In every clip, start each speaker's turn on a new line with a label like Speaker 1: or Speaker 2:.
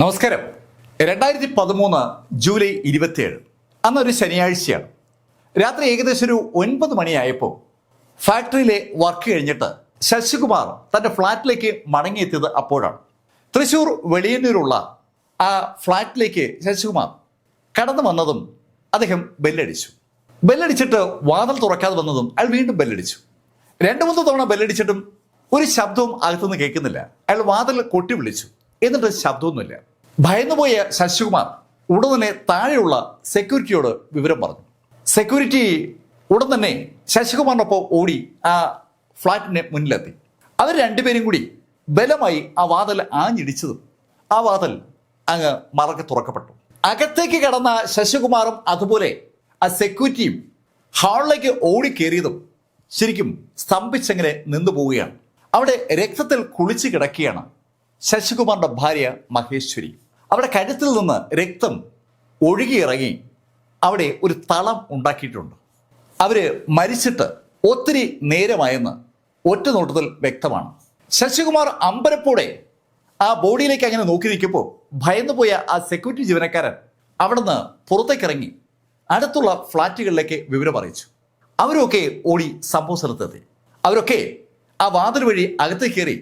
Speaker 1: നമസ്കാരം. രണ്ടായിരത്തി പതിമൂന്ന് ജൂലൈ ഇരുപത്തിയേഴ്. അന്നൊരു ശനിയാഴ്ചയാണ്. രാത്രി ഏകദേശം ഒരു ഒൻപത് മണിയായപ്പോൾ ഫാക്ടറിയിലെ വർക്ക് കഴിഞ്ഞിട്ട് ശശികുമാർ തന്റെ ഫ്ലാറ്റിലേക്ക് മടങ്ങിയെത്തിയത് അപ്പോഴാണ്. തൃശൂർ വെളിയന്നൂരുള്ള ആ ഫ്ലാറ്റിലേക്ക് ശശികുമാർ കടന്നു വന്നതും അദ്ദേഹം ബെല്ലടിച്ചു. ബെല്ലടിച്ചിട്ട് വാതിൽ തുറക്കാതെ വന്നതും അയാൾ വീണ്ടും ബെല്ലടിച്ചു. രണ്ടു മൂന്ന് തവണ ബെല്ലടിച്ചിട്ടും ഒരു ശബ്ദവും അകത്തുനിന്ന് കേൾക്കുന്നില്ല. അയാൾ വാതിൽ കൊട്ടി വിളിച്ചു. എന്നിട്ട് ശബ്ദമൊന്നുമില്ല. ഭയന്നുപോയ ശശികുമാർ ഉടൻ തന്നെ താഴെയുള്ള സെക്യൂരിറ്റിയോട് വിവരം പറഞ്ഞു. സെക്യൂരിറ്റി ഉടൻ തന്നെ ശശികുമാറിനൊപ്പം ഓടി ആ ഫ്ളാറ്റിന്റെ മുന്നിലെത്തി. അവർ രണ്ടുപേരും കൂടി ബലമായി ആ വാതൽ ആഞ്ഞിടിച്ചതും ആ വാതൽ അങ്ങ് മറക്കെ തുറക്കപ്പെട്ടു. അകത്തേക്ക് കടന്ന ശശികുമാറും അതുപോലെ ആ സെക്യൂരിറ്റിയും ഹാളിലേക്ക് ഓടിക്കേറിയതും ശരിക്കും സ്തംഭിച്ചങ്ങനെ നിന്നു പോവുകയാണ്. അവിടെ രക്തത്തിൽ കുളിച്ചു കിടക്കുകയാണ് ശശികുമാറിന്റെ ഭാര്യ മഹേശ്വരി. അവിടെ കഴുത്തിൽ നിന്ന് രക്തം ഒഴുകിയിറങ്ങി അവിടെ ഒരു തളം ഉണ്ടാക്കിയിട്ടുണ്ട്. അവർ മരിച്ചിട്ട് ഒത്തിരി നേരമായെന്ന് ഒറ്റ നോട്ടത്തിൽ വ്യക്തമാണ്. ശശികുമാർ അമ്പരപ്പോടെ ആ ബോഡിയിലേക്ക് അങ്ങനെ നോക്കി നിൽക്കുമ്പോൾ ഭയന്നുപോയ ആ സെക്യൂരിറ്റി ജീവനക്കാരൻ അവിടുന്ന് പുറത്തേക്കിറങ്ങി അടുത്തുള്ള ഫ്ളാറ്റുകളിലേക്ക് വിവരം അറിയിച്ചു. അവരൊക്കെ ഓടി സംഭവ സ്ഥലത്തെത്തി. അവരൊക്കെ ആ വാതിൽ വഴി അകത്തേക്ക് കയറി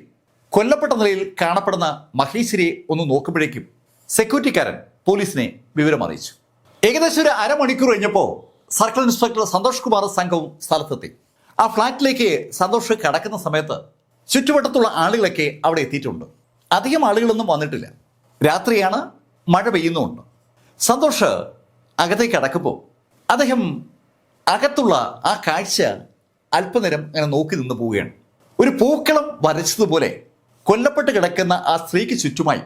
Speaker 1: കൊല്ലപ്പെട്ട നിലയിൽ കാണപ്പെടുന്ന മഹേശ്വരിയെ ഒന്ന് നോക്കുമ്പോഴേക്കും സെക്യൂരിറ്റിക്കാരൻ പോലീസിനെ വിവരം അറിയിച്ചു. ഏകദേശം ഒരു അരമണിക്കൂർ കഴിഞ്ഞപ്പോൾ സർക്കിൾ ഇൻസ്പെക്ടർ സന്തോഷ് കുമാർ സംഘവും സ്ഥലത്തെത്തി. ആ ഫ്ളാറ്റിലേക്ക് സന്തോഷ് കടക്കുന്ന സമയത്ത് ചുറ്റുവട്ടത്തുള്ള ആളുകളൊക്കെ അവിടെ എത്തിയിട്ടുണ്ട്. അധികം ആളുകളൊന്നും വന്നിട്ടില്ല. രാത്രിയാണ് മഴ പെയ്യുന്നുമുണ്ട് സന്തോഷ് അകത്തേക്ക് കടക്കുമ്പോൾ അദ്ദേഹം അകത്തുള്ള ആ കാഴ്ച അല്പനേരം അങ്ങനെ നോക്കി നിന്ന് പോവുകയാണ്. ഒരു പൂക്കളം വരച്ചതുപോലെ കൊല്ലപ്പെട്ട് കിടക്കുന്ന ആ സ്ത്രീക്ക് ചുറ്റുമായി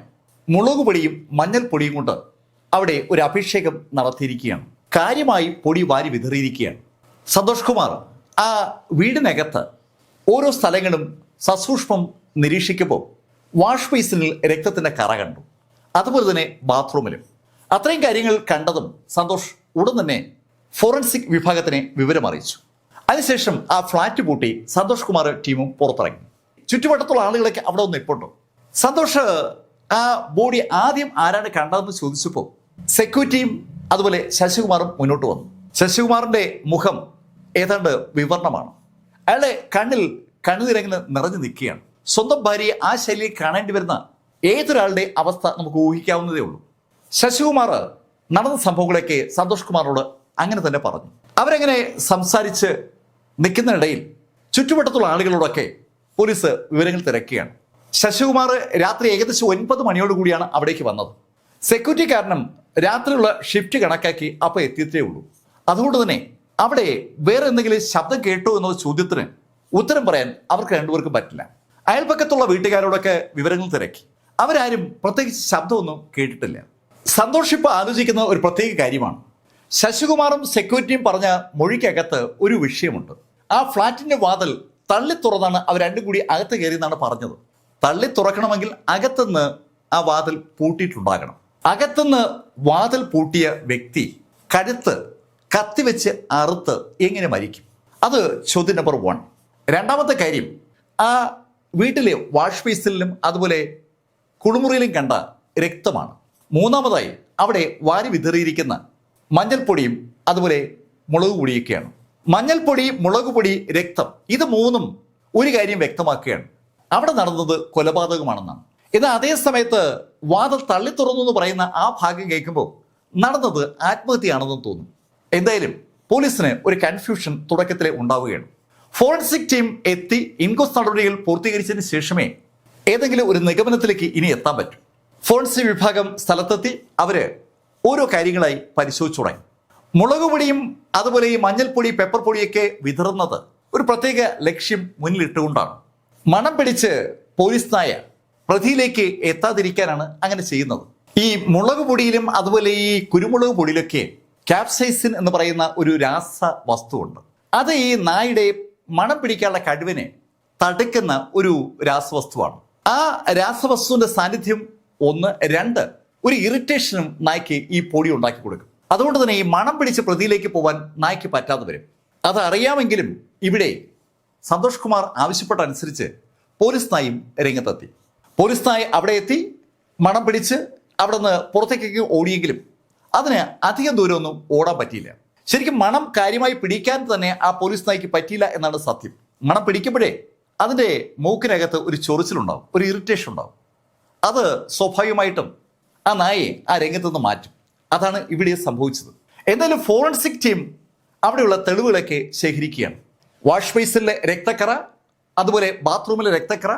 Speaker 1: മുളക് പൊടിയും മഞ്ഞൾപ്പൊടിയും കൊണ്ട് അവിടെ ഒരു അഭിഷേകം നടത്തിയിരിക്കുകയാണ്. കാര്യമായി പൊടി വാരി വിതറിയിരിക്കുകയാണ്. സന്തോഷ് കുമാർ ആ വീടിനകത്ത് ഓരോ സ്ഥലങ്ങളും സസൂക്ഷ്മം നിരീക്ഷിക്കുമ്പോൾ വാഷ് ബേസിനിൽ രക്തത്തിന്റെ കറ കണ്ടു. അതുപോലെ തന്നെ ബാത്റൂമിലും. അത്രയും കാര്യങ്ങൾ കണ്ടതും സന്തോഷ് ഉടൻ തന്നെ ഫോറൻസിക് വിഭാഗത്തിനെ വിവരം അറിയിച്ചു. അതിനുശേഷം ആ ഫ്ലാറ്റ് പൂട്ടി സന്തോഷ് കുമാർ ടീമും പുറത്തിറങ്ങി. ചുറ്റുവട്ടത്തുള്ള ആളുകളൊക്കെ അവിടെ ഒന്ന് നിൽപ്പുണ്ട്. സന്തോഷ് ആ ബോഡി ആദ്യം ആരാണ് കണ്ടതെന്ന് ചോദിച്ചപ്പോൾ സെക്യൂരിറ്റിയും അതുപോലെ ശശികുമാറും മുന്നോട്ട് വന്നു. ശശികുമാറിന്റെ മുഖം ഏതാണ്ട് വിവരണമാണ് അയാളെ കണ്ണിൽ കണ്ണുനിരങ്ങനെ നിറഞ്ഞു നിൽക്കുകയാണ്. സ്വന്തം ഭാര്യയെ ആ ശൈലിയിൽ കാണേണ്ടി വരുന്ന ഏതൊരാളുടെ അവസ്ഥ നമുക്ക് ഊഹിക്കാവുന്നതേ ഉള്ളൂ. ശശികുമാർ നടന്ന സംഭവങ്ങളൊക്കെ സന്തോഷ് കുമാറിനോട് അങ്ങനെ തന്നെ പറഞ്ഞു. അവരങ്ങനെ സംസാരിച്ച് നിൽക്കുന്നതിനിടയിൽ ചുറ്റുവട്ടത്തുള്ള ആളുകളോടൊക്കെ പോലീസ് വിവരങ്ങൾ തിരക്കുകയാണ്. ശശികുമാർ രാത്രി ഏകദേശം ഒൻപത് മണിയോട് കൂടിയാണ് അവിടേക്ക് വന്നത്. സെക്യൂരിറ്റി കാരണം രാത്രിയുള്ള ഷിഫ്റ്റ് കണക്കാക്കി അപ്പോൾ എത്തിയത്രേ ഉള്ളൂ. അതുകൊണ്ട് തന്നെ അവിടെ വേറെ എന്തെങ്കിലും ശബ്ദം കേട്ടോ എന്ന ചോദ്യത്തിന് ഉത്തരം പറയാൻ അവർക്ക് രണ്ടുപേർക്കും പറ്റില്ല. അയൽപ്പക്കത്തുള്ള വീട്ടുകാരോടൊക്കെ വിവരങ്ങൾ തിരക്കി. അവരാരും പ്രത്യേകിച്ച് ശബ്ദമൊന്നും കേട്ടിട്ടില്ല. സന്തോഷിപ്പ് ആലോചിക്കുന്ന ഒരു പ്രത്യേക കാര്യമാണ്. ശശികുമാറും സെക്യൂരിറ്റിയും പറഞ്ഞ മൊഴിക്കകത്ത് ഒരു വിഷയമുണ്ട്. ആ ഫ്ലാറ്റിന്റെ വാതിൽ തള്ളി തുറന്നാണ് അവർ രണ്ടും കൂടി അകത്ത് കയറിയെന്നാണ് പറഞ്ഞത്. തള്ളി തുറക്കണമെങ്കിൽ അകത്തുനിന്ന് ആ വാതിൽ പൂട്ടിയിട്ടുണ്ടാകണം. അകത്തുനിന്ന് വാതിൽ പൂട്ടിയ വ്യക്തി കഴുത്ത് കത്തിവെച്ച് അറുത്ത് എങ്ങനെ മരിക്കും? അത് ചോദ്യം നമ്പർ വൺ രണ്ടാമത്തെ കാര്യം ആ വീട്ടിലെ വാഷ് ബേസിലും അതുപോലെ കുളിമുറിയിലും കണ്ട രക്തമാണ്. മൂന്നാമതായി അവിടെ വാരി വിതറിയിരിക്കുന്ന മഞ്ഞൾപ്പൊടിയും അതുപോലെ മുളക് പൊടിയൊക്കെയാണ്. മഞ്ഞൾപ്പൊടി മുളക് പൊടി രക്തം ഇത് മൂന്നും ഒരു കാര്യം വ്യക്തമാക്കുകയാണ്. അവിടെ നടന്നത് കൊലപാതകമാണെന്നാണ്. എന്നാൽ അതേ സമയത്ത് വാദം തള്ളി തുറന്നു എന്ന് പറയുന്ന ആ ഭാഗം കേൾക്കുമ്പോൾ നടന്നത് ആത്മഹത്യയാണെന്നും തോന്നും. എന്തായാലും പോലീസിന് ഒരു കൺഫ്യൂഷൻ തുടക്കത്തിലെ ഉണ്ടാവുകയാണ്. ഫോറൻസിക് ടീം എത്തി ഇൻക്വസ്റ്റ് നടപടികൾ പൂർത്തീകരിച്ചതിന് ശേഷമേ ഏതെങ്കിലും ഒരു നിഗമനത്തിലേക്ക് ഇനി എത്താൻ പറ്റും. ഫോറൻസിക് വിഭാഗം സ്ഥലത്തെത്തി അവർ ഓരോ കാര്യങ്ങളായി പരിശോധിച്ചു തുടങ്ങി. മുളക് പൊടിയും അതുപോലെ ഈ മഞ്ഞൾപ്പൊടി പെപ്പർ പൊടിയൊക്കെ വിതറുന്നത് ഒരു പ്രത്യേക ലക്ഷ്യം മുന്നിലിട്ടുകൊണ്ടാണ്. മണം പിടിച്ച് പോലീസ് നായ പ്രതിയിലേക്ക് എത്താതിരിക്കാനാണ് അങ്ങനെ ചെയ്യുന്നത്. ഈ മുളക് പൊടിയിലും അതുപോലെ ഈ കുരുമുളക് പൊടിയിലൊക്കെ ക്യാപ്സൈസിൻ എന്ന് പറയുന്ന ഒരു രാസ വസ്തുവുണ്ട്. അത് ഈ നായുടെ മണം പിടിക്കാനുള്ള കഴിവിനെ തടുക്കുന്ന ഒരു രാസവസ്തുവാണ് ആ രാസവസ്തുവിന്റെ സാന്നിധ്യം ഒന്ന് രണ്ട് ഒരു ഇറിറ്റേഷനും നായ്ക്ക് ഈ പൊടി ഉണ്ടാക്കി കൊടുക്കും. അതുകൊണ്ട് തന്നെ ഈ മണം പിടിച്ച് പ്രതിയിലേക്ക് പോകാൻ നായ്ക്ക് പറ്റാതെ വരും. അതറിയാമെങ്കിലും ഇവിടെ സന്തോഷ് കുമാർ ആവശ്യപ്പെട്ടനുസരിച്ച് പോലീസ് നായും രംഗത്തെത്തി. പോലീസ് നായ അവിടെ എത്തി മണം പിടിച്ച് അവിടെ നിന്ന് പുറത്തേക്ക് ഓടിയെങ്കിലും അതിന് അധികം ദൂരമൊന്നും ഓടാൻ പറ്റിയില്ല. ശരിക്കും മണം കാര്യമായി പിടിക്കാൻ തന്നെ ആ പോലീസ് നായ്ക്ക് പറ്റിയില്ല എന്നാണ് സത്യം. മണം പിടിക്കുമ്പോഴേ അതിന്റെ മൂക്കിനകത്ത് ഒരു ചൊറിച്ചിലുണ്ടാവും ഒരു ഇറിറ്റേഷൻ ഉണ്ടാവും. അത് സ്വാഭാവികമായിട്ടും ആ നായയെ ആ രംഗത്ത് നിന്ന് മാറ്റും. അതാണ് ഇവിടെ സംഭവിച്ചത്. എന്തായാലും ഫോറൻസിക് ടീം അവിടെയുള്ള തെളിവുകളൊക്കെ ശേഖരിക്കുകയാണ്. വാഷ് ബേസിലെ രക്തക്കറ അതുപോലെ ബാത്റൂമിലെ രക്തക്കറ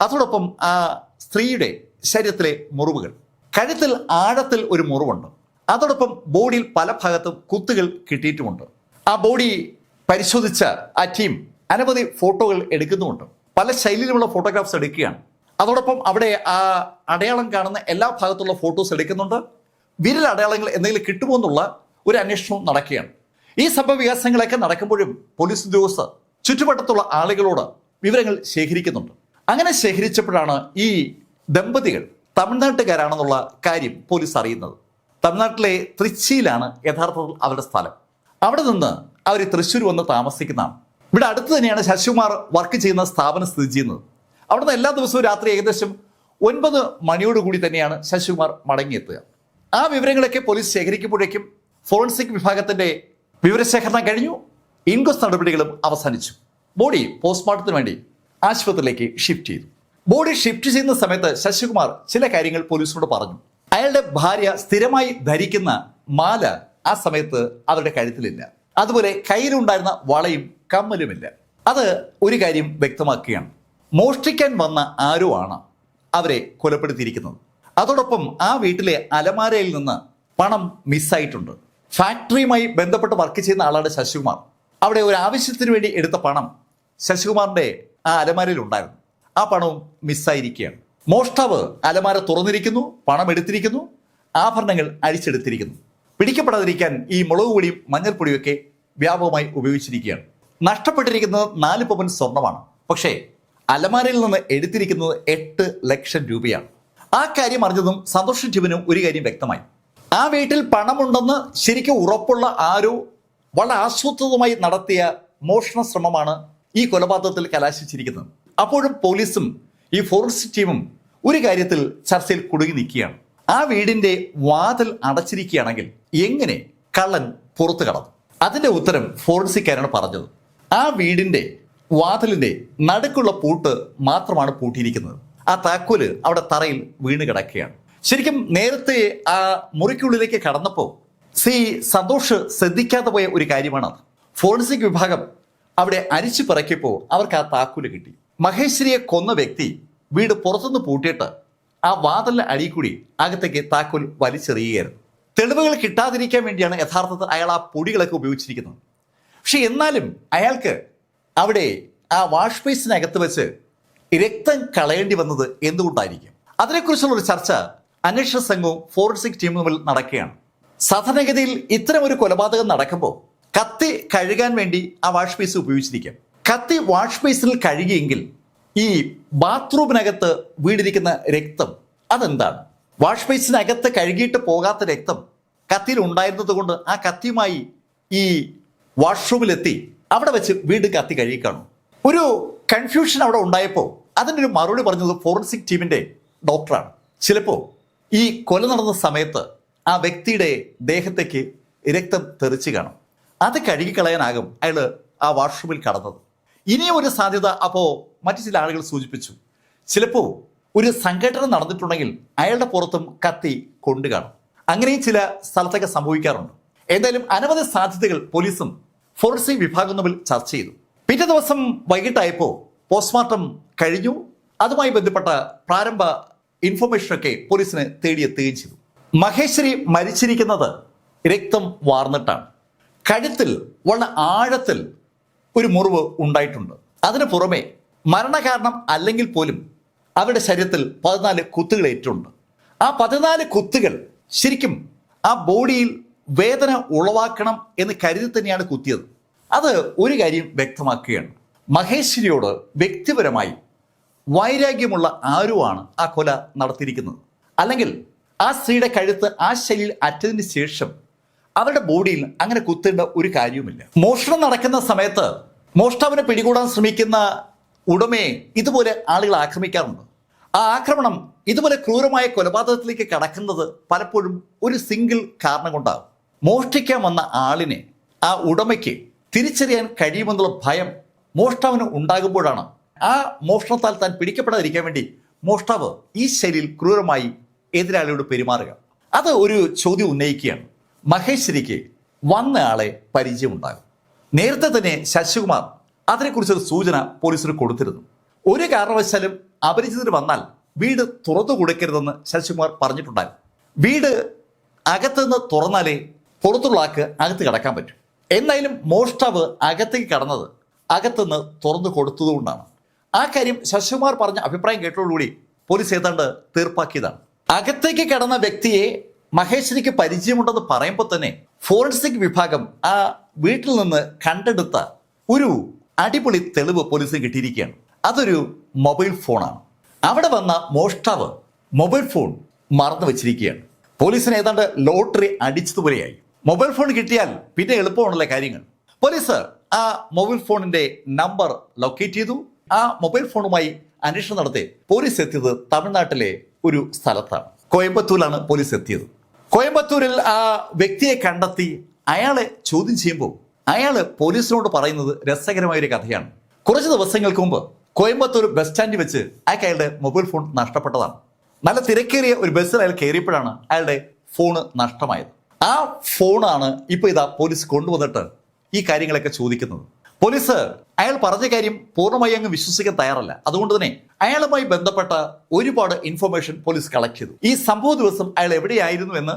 Speaker 1: അതോടൊപ്പം ആ സ്ത്രീയുടെ ശരീരത്തിലെ മുറിവുകൾ. കഴുത്തിൽ ആഴത്തിൽ ഒരു മുറിവുണ്ട്. അതോടൊപ്പം ബോഡിയിൽ പല ഭാഗത്തും കുത്തുകൾ കിട്ടിയിട്ടുമുണ്ട്. ആ ബോഡി പരിശോധിച്ച ആ ടീം അനവധി ഫോട്ടോകൾ എടുക്കുന്നുമുണ്ട്. പല ശൈലിയിലുമുള്ള ഫോട്ടോഗ്രാഫ്സ് എടുക്കുകയാണ്. അതോടൊപ്പം അവിടെ ആ അടയാളം കാണുന്ന എല്ലാ ഭാഗത്തുള്ള ഫോട്ടോസ് എടുക്കുന്നുണ്ട്. വിരൽ അടയാളങ്ങൾ എന്തെങ്കിലും കിട്ടുമോ എന്നുള്ള ഒരു അന്വേഷണവും നടക്കുകയാണ്. ഈ സംഭവവികാസങ്ങളൊക്കെ നടക്കുമ്പോഴും പോലീസ് ഉദ്യോഗസ്ഥർ ചുറ്റുവട്ടത്തുള്ള ആളുകളോട് വിവരങ്ങൾ ശേഖരിക്കുന്നുണ്ട്. അങ്ങനെ ശേഖരിച്ചപ്പോഴാണ് ഈ ദമ്പതികൾ തമിഴ്നാട്ടുകാരാണെന്നുള്ള കാര്യം പോലീസ് അറിയുന്നത്. തമിഴ്നാട്ടിലെ തൃച്ചിയിലാണ് യഥാർത്ഥത്തിൽ അവരുടെ സ്ഥലം. അവിടെ നിന്ന് അവർ തൃശ്ശൂർ വന്ന് താമസിക്കുന്നതാണ്. ഇവിടെ അടുത്ത് തന്നെയാണ് ശശികുമാർ വർക്ക് ചെയ്യുന്ന സ്ഥാപനം സ്ഥിതി ചെയ്യുന്നത്. അവിടുന്ന് എല്ലാ ദിവസവും രാത്രി ഏകദേശം ഒൻപത് മണിയോടുകൂടി തന്നെയാണ് ശശികുമാർ മടങ്ങിയെത്തുക. ആ വിവരങ്ങളൊക്കെ പോലീസ് ശേഖരിക്കുമ്പോഴേക്കും ഫോറൻസിക് വിഭാഗത്തിന്റെ വിവരശേഖരണം കഴിഞ്ഞു. ഇൻക്വസ്റ്റ് നടപടികളും അവസാനിച്ചു. ബോഡി പോസ്റ്റ്മോർട്ടത്തിന് വേണ്ടി ആശുപത്രിയിലേക്ക് ഷിഫ്റ്റ് ചെയ്തു. ബോഡി ഷിഫ്റ്റ് ചെയ്യുന്ന സമയത്ത് ശശികുമാർ ചില കാര്യങ്ങൾ പോലീസിനോട് പറഞ്ഞു. അയാളുടെ ഭാര്യ സ്ഥിരമായി ധരിക്കുന്ന മാല ആ സമയത്ത് അവരുടെ കഴുത്തിലില്ല. അതുപോലെ കയ്യിലുണ്ടായിരുന്ന വളയും കമ്മലുമില്ല. അത് ഒരു കാര്യം വ്യക്തമാക്കുകയാണ്. മോഷ്ടിക്കാൻ വന്ന ആരോ ആണ് അവരെ കൊലപ്പെടുത്തിയിരിക്കുന്നത്? അതോടൊപ്പം ആ വീട്ടിലെ അലമാരയിൽ നിന്ന് പണം മിസ്സായിട്ടുണ്ട് ഫാക്ടറിയുമായി ബന്ധപ്പെട്ട് വർക്ക് ചെയ്യുന്ന ആളാണ് ശശികുമാർ. അവിടെ ഒരു ആവശ്യത്തിന് വേണ്ടി എടുത്ത പണം ശശികുമാറിന്റെ ആ അലമാരയിൽ ഉണ്ടായിരുന്നു. ആ പണവും മിസ്സായിരിക്കുകയാണ്. മോഷ്ടാവ് അലമാര തുറന്നിരിക്കുന്നു പണം എടുത്തിരിക്കുന്നു ആഭരണങ്ങൾ അഴിച്ചെടുത്തിരിക്കുന്നു. പിടിക്കപ്പെടാതിരിക്കാൻ ഈ മുളക് പൊടിയും മഞ്ഞൾപ്പൊടിയും ഒക്കെ വ്യാപകമായി ഉപയോഗിച്ചിരിക്കുകയാണ്. നഷ്ടപ്പെട്ടിരിക്കുന്നത് നാല് പവൻ സ്വർണമാണ്. പക്ഷേ അലമാരയിൽ നിന്ന് എടുത്തിരിക്കുന്നത് എട്ട് ലക്ഷം രൂപയാണ്. ആ കാര്യം അറിഞ്ഞതും സന്തോഷ് ജീവനും ഒരു കാര്യം വ്യക്തമായി. ആ വീട്ടിൽ പണമുണ്ടെന്ന് ശരിക്കും ഉറപ്പുള്ള ആരോ വളരെ ആസൂത്രിതമായി നടത്തിയ മോഷണ ശ്രമമാണ് ഈ കൊലപാതകത്തിൽ കലാശിച്ചിരിക്കുന്നത്. അപ്പോഴും പോലീസും ഈ ഫോറൻസിക് ടീമും ഒരു കാര്യത്തിൽ ചർച്ചയിൽ കുടുങ്ങി നിൽക്കുകയാണ്. ആ വീടിന്റെ വാതിൽ അടച്ചിരിക്കുകയാണെങ്കിൽ എങ്ങനെ കള്ളൻ പുറത്തു കടന്നു? അതിന്റെ ഉത്തരം ഫോറൻസിക്കാരാണ് പറഞ്ഞത്. ആ വീടിന്റെ വാതിലിന്റെ നടുക്കുള്ള പൂട്ട് മാത്രമാണ് പൂട്ടിയിരിക്കുന്നത്. ആ താക്കോൽ അവിടെ തറയിൽ വീണ് കിടക്കുകയാണ്. ശരിക്കും നേരത്തെ ആ മുറിക്കുള്ളിലേക്ക് കടന്നപ്പോൾ സി സന്തോഷ് ശ്രദ്ധിക്കാതെ പോയ ഒരു കാര്യമാണ് അത് ഫോറൻസിക് വിഭാഗം അവിടെ അരിച്ചു പിറക്കിയപ്പോൾ അവർക്ക് ആ താക്കൂൽ കിട്ടി. മഹേശ്വരിയെ കൊന്ന വ്യക്തി വീട് പുറത്തുനിന്ന് പൂട്ടിയിട്ട് ആ വാതിലിന്റെ അടിയിൽ കൂടി അകത്തേക്ക് താക്കോൽ വലിച്ചെറിയുകയായിരുന്നു. തെളിവുകൾ കിട്ടാതിരിക്കാൻ വേണ്ടിയാണ് യഥാർത്ഥത്തിൽ അയാൾ ആ പൊടികളൊക്കെ ഉപയോഗിച്ചിരിക്കുന്നത്. പക്ഷെ എന്നാലും അയാൾക്ക് അവിടെ ആ വാഷ് ബേസിനകത്ത് വെച്ച് രക്തം കളയേണ്ടി വന്നത് എന്തുകൊണ്ടായിരിക്കും? അതിനെക്കുറിച്ചുള്ള ഒരു ചർച്ച അന്വേഷണ സംഘവും ഫോറൻസിക് ടീമും തമ്മിൽ നടക്കുകയാണ്. സാധാരണഗതിയിൽ ഇത്തരം ഒരു കൊലപാതകം നടക്കുമ്പോൾ കത്തി കഴുകാൻ വേണ്ടി ആ വാഷ് ബേസ് ഉപയോഗിച്ചിരിക്കാം. കത്തി വാഷ് ബേസിൽ കഴുകിയെങ്കിൽ ഈ ബാത്റൂമിനകത്ത് വീടിരിക്കുന്ന രക്തം അതെന്താണ്? വാഷ് ബേസിനകത്ത് കഴുകിയിട്ട് പോകാത്ത രക്തം കത്തിയിൽ ഉണ്ടായിരുന്നത് കൊണ്ട് ആ കത്തിയുമായി ഈ വാഷ്റൂമിലെത്തി അവിടെ വെച്ച് വീണ്ടും കത്തി കഴുകിക്കാണു ഒരു കൺഫ്യൂഷൻ അവിടെ ഉണ്ടായപ്പോൾ അതിന്റെ ഒരു മറുപടി പറഞ്ഞത് ഫോറൻസിക് ടീമിന്റെ ഡോക്ടറാണ്. ചിലപ്പോൾ ഈ കൊല നടന്ന സമയത്ത് ആ വ്യക്തിയുടെ ദേഹത്തേക്ക് രക്തം തെറിച്ച് കാണും. അത് കഴുകിക്കളയാനാകും അയാൾ ആ വാഷ്റൂമിൽ കടന്നത്. ഇനിയും ഒരു സാധ്യത അപ്പോൾ മറ്റു ചില ആളുകൾ സൂചിപ്പിച്ചു. ചിലപ്പോൾ ഒരു സംഘടന നടന്നിട്ടുണ്ടെങ്കിൽ അയാളുടെ പുറത്തും കത്തി കൊണ്ടു കാണും. അങ്ങനെയും ചില സ്ഥലത്തൊക്കെ സംഭവിക്കാറുണ്ട്. എന്തായാലും അനവധി സാധ്യതകൾ പോലീസും ഫോറൻസിക് വിഭാഗം തമ്മിൽ ചർച്ച ചെയ്തു. പിറ്റേ ദിവസം വൈകിട്ടായപ്പോൾ പോസ്റ്റ്മോർട്ടം കഴിഞ്ഞു. അതുമായി ബന്ധപ്പെട്ട പ്രാരംഭ ഇൻഫർമേഷനൊക്കെ പോലീസിന് തേടിയെത്തുകയും ചെയ്തു. മഹേശ്വരി മരിച്ചിരിക്കുന്നത് രക്തം വാർന്നിട്ടാണ്. കഴുത്തിൽ വളരെ ആഴത്തിൽ ഒരു മുറിവ് ഉണ്ടായിട്ടുണ്ട്. അതിനു പുറമെ മരണകാരണം അല്ലെങ്കിൽ പോലും അവരുടെ ശരീരത്തിൽ പതിനാല് കുത്തുകൾ ഏറ്റുണ്ട്. ആ പതിനാല് കുത്തുകൾ ശരിക്കും ആ ബോഡിയിൽ വേദന ഉളവാക്കണം എന്ന് കരുതി തന്നെയാണ് കുത്തിയത്. അത് ഒരു കാര്യം വ്യക്തമാക്കുകയാണ്. മഹേശ്വരിയോട് വ്യക്തിപരമായി വൈരാഗ്യമുള്ള ആരുമാണ് ആ കൊല നടത്തിയിരിക്കുന്നത്? അല്ലെങ്കിൽ ആ സ്ത്രീയുടെ കഴുത്ത് ആ ശൈലിയിൽ അറ്റതിന് ശേഷം അവരുടെ ബോഡിയിൽ അങ്ങനെ കുത്തേണ്ട ഒരു കാര്യവുമില്ല. മോഷണം നടക്കുന്ന സമയത്ത് മോഷ്ടാവിനെ പിടികൂടാൻ ശ്രമിക്കുന്ന ഉടമയെ ഇതുപോലെ ആളുകൾ ആക്രമിക്കാറുണ്ട്. ആ ആക്രമണം ഇതുപോലെ ക്രൂരമായ കൊലപാതകത്തിലേക്ക് കടക്കുന്നത് പലപ്പോഴും ഒരു സിംഗിൾ കാരണം കൊണ്ടാകും മോഷ്ടിക്കാൻ വന്ന ആളിനെ ആ ഉടമയ്ക്ക് തിരിച്ചറിയാൻ കഴിയുമെന്നുള്ള ഭയം മോഷ്ടാവിന് ഉണ്ടാകുമ്പോഴാണ് ആ മോഷണത്താൽ താൻ പിടിക്കപ്പെടാതിരിക്കാൻ വേണ്ടി മോഷ്ടാവ് ഈ ശൈലിയിൽ ക്രൂരമായി എതിരാളിയോട് പെരുമാറുക. അത് ഒരു ചോദ്യം ഉന്നയിക്കുകയാണ്. മഹേശ്വരിക്ക് വന്ന ആളെ പരിചയമുണ്ടാകും. നേരത്തെ തന്നെ ശശികുമാർ അതിനെക്കുറിച്ചൊരു സൂചന പോലീസിന് കൊടുത്തിരുന്നു. ഒരു കാരണവശാലും അപരിചിതർ വന്നാൽ വീട് തുറന്നു കൊടുക്കരുതെന്ന് ശശികുമാർ പറഞ്ഞിട്ടുണ്ടായിരുന്നു. വീട് അകത്തുനിന്ന് തുറന്നാലേ പുറത്തുള്ള ആൾക്ക് അകത്ത് കടക്കാൻ പറ്റും. എന്തായാലും മോഷ്ടാവ് അകത്തേക്ക് കടന്നത് അകത്തുനിന്ന് തുറന്നു കൊടുത്തതുകൊണ്ടാണ്. ആ കാര്യം ശശികുമാർ പറഞ്ഞ അഭിപ്രായം കേട്ടതോടുകൂടി പോലീസ് ഏതാണ്ട് തീർപ്പാക്കിയതാണ്. അകത്തേക്ക് കടന്ന വ്യക്തിയെ മഹേശ്വരിക്ക് പരിചയമുണ്ടെന്ന് പറയുമ്പോൾ തന്നെ ഫോറൻസിക് വിഭാഗം ആ വീട്ടിൽ നിന്ന് കണ്ടെടുത്ത ഒരു അടിപൊളി തെളിവ് പോലീസിന് കിട്ടിയിരിക്കുകയാണ്. അതൊരു മൊബൈൽ ഫോണാണ്. അവിടെ വന്ന മോഷ്ടാവ് മൊബൈൽ ഫോൺ മറന്നു വെച്ചിരിക്കുകയാണ്. പോലീസിന് ഏതാണ്ട് ലോട്ടറി അടിച്ചതുപോലെയായി. മൊബൈൽ ഫോൺ കിട്ടിയാൽ പിന്നെ എളുപ്പമാണല്ലേ കാര്യങ്ങൾ. പോലീസ് ആ മൊബൈൽ ഫോണിന്റെ നമ്പർ ലൊക്കേറ്റ് ചെയ്തു. ആ മൊബൈൽ ഫോണുമായി അന്വേഷണം നടത്തി പോലീസ് എത്തിയത് തമിഴ്നാട്ടിലെ ഒരു സ്ഥലത്താണ്. കോയമ്പത്തൂരിലാണ് പോലീസ് എത്തിയത്. കോയമ്പത്തൂരിൽ ആ വ്യക്തിയെ കണ്ടെത്തി അയാളെ ചോദ്യം ചെയ്യുമ്പോൾ അയാൾ പോലീസിനോട് പറയുന്നത് രസകരമായ ഒരു കഥയാണ്. കുറച്ച് ദിവസങ്ങൾക്ക് മുമ്പ് കോയമ്പത്തൂർ ബസ് സ്റ്റാൻഡിൽ വെച്ച് അയാൾക്ക് അയാളുടെ മൊബൈൽ ഫോൺ നഷ്ടപ്പെട്ടതാണ്. നല്ല തിരക്കേറിയ ഒരു ബസ്സിൽ അയാൾ കയറിയപ്പോഴാണ് അയാളുടെ ഫോണ് നഷ്ടമായത്. ആ ഫോണാണ് ഇപ്പോൾ ഇതാ പോലീസ് കൊണ്ടുവന്നിട്ട് ഈ കാര്യങ്ങളൊക്കെ ചോദിക്കുന്നത്. പോലീസ് അയാൾ പറഞ്ഞ കാര്യം പൂർണമായി അങ്ങ് വിശ്വസിക്കാൻ തയ്യാറല്ല. അതുകൊണ്ട് തന്നെ അയാളുമായി ബന്ധപ്പെട്ട ഒരുപാട് ഇൻഫർമേഷൻ പോലീസ് കളക്ട് ചെയ്തു. ഈ സംഭവ ദിവസം അയാൾ എവിടെയായിരുന്നു എന്ന്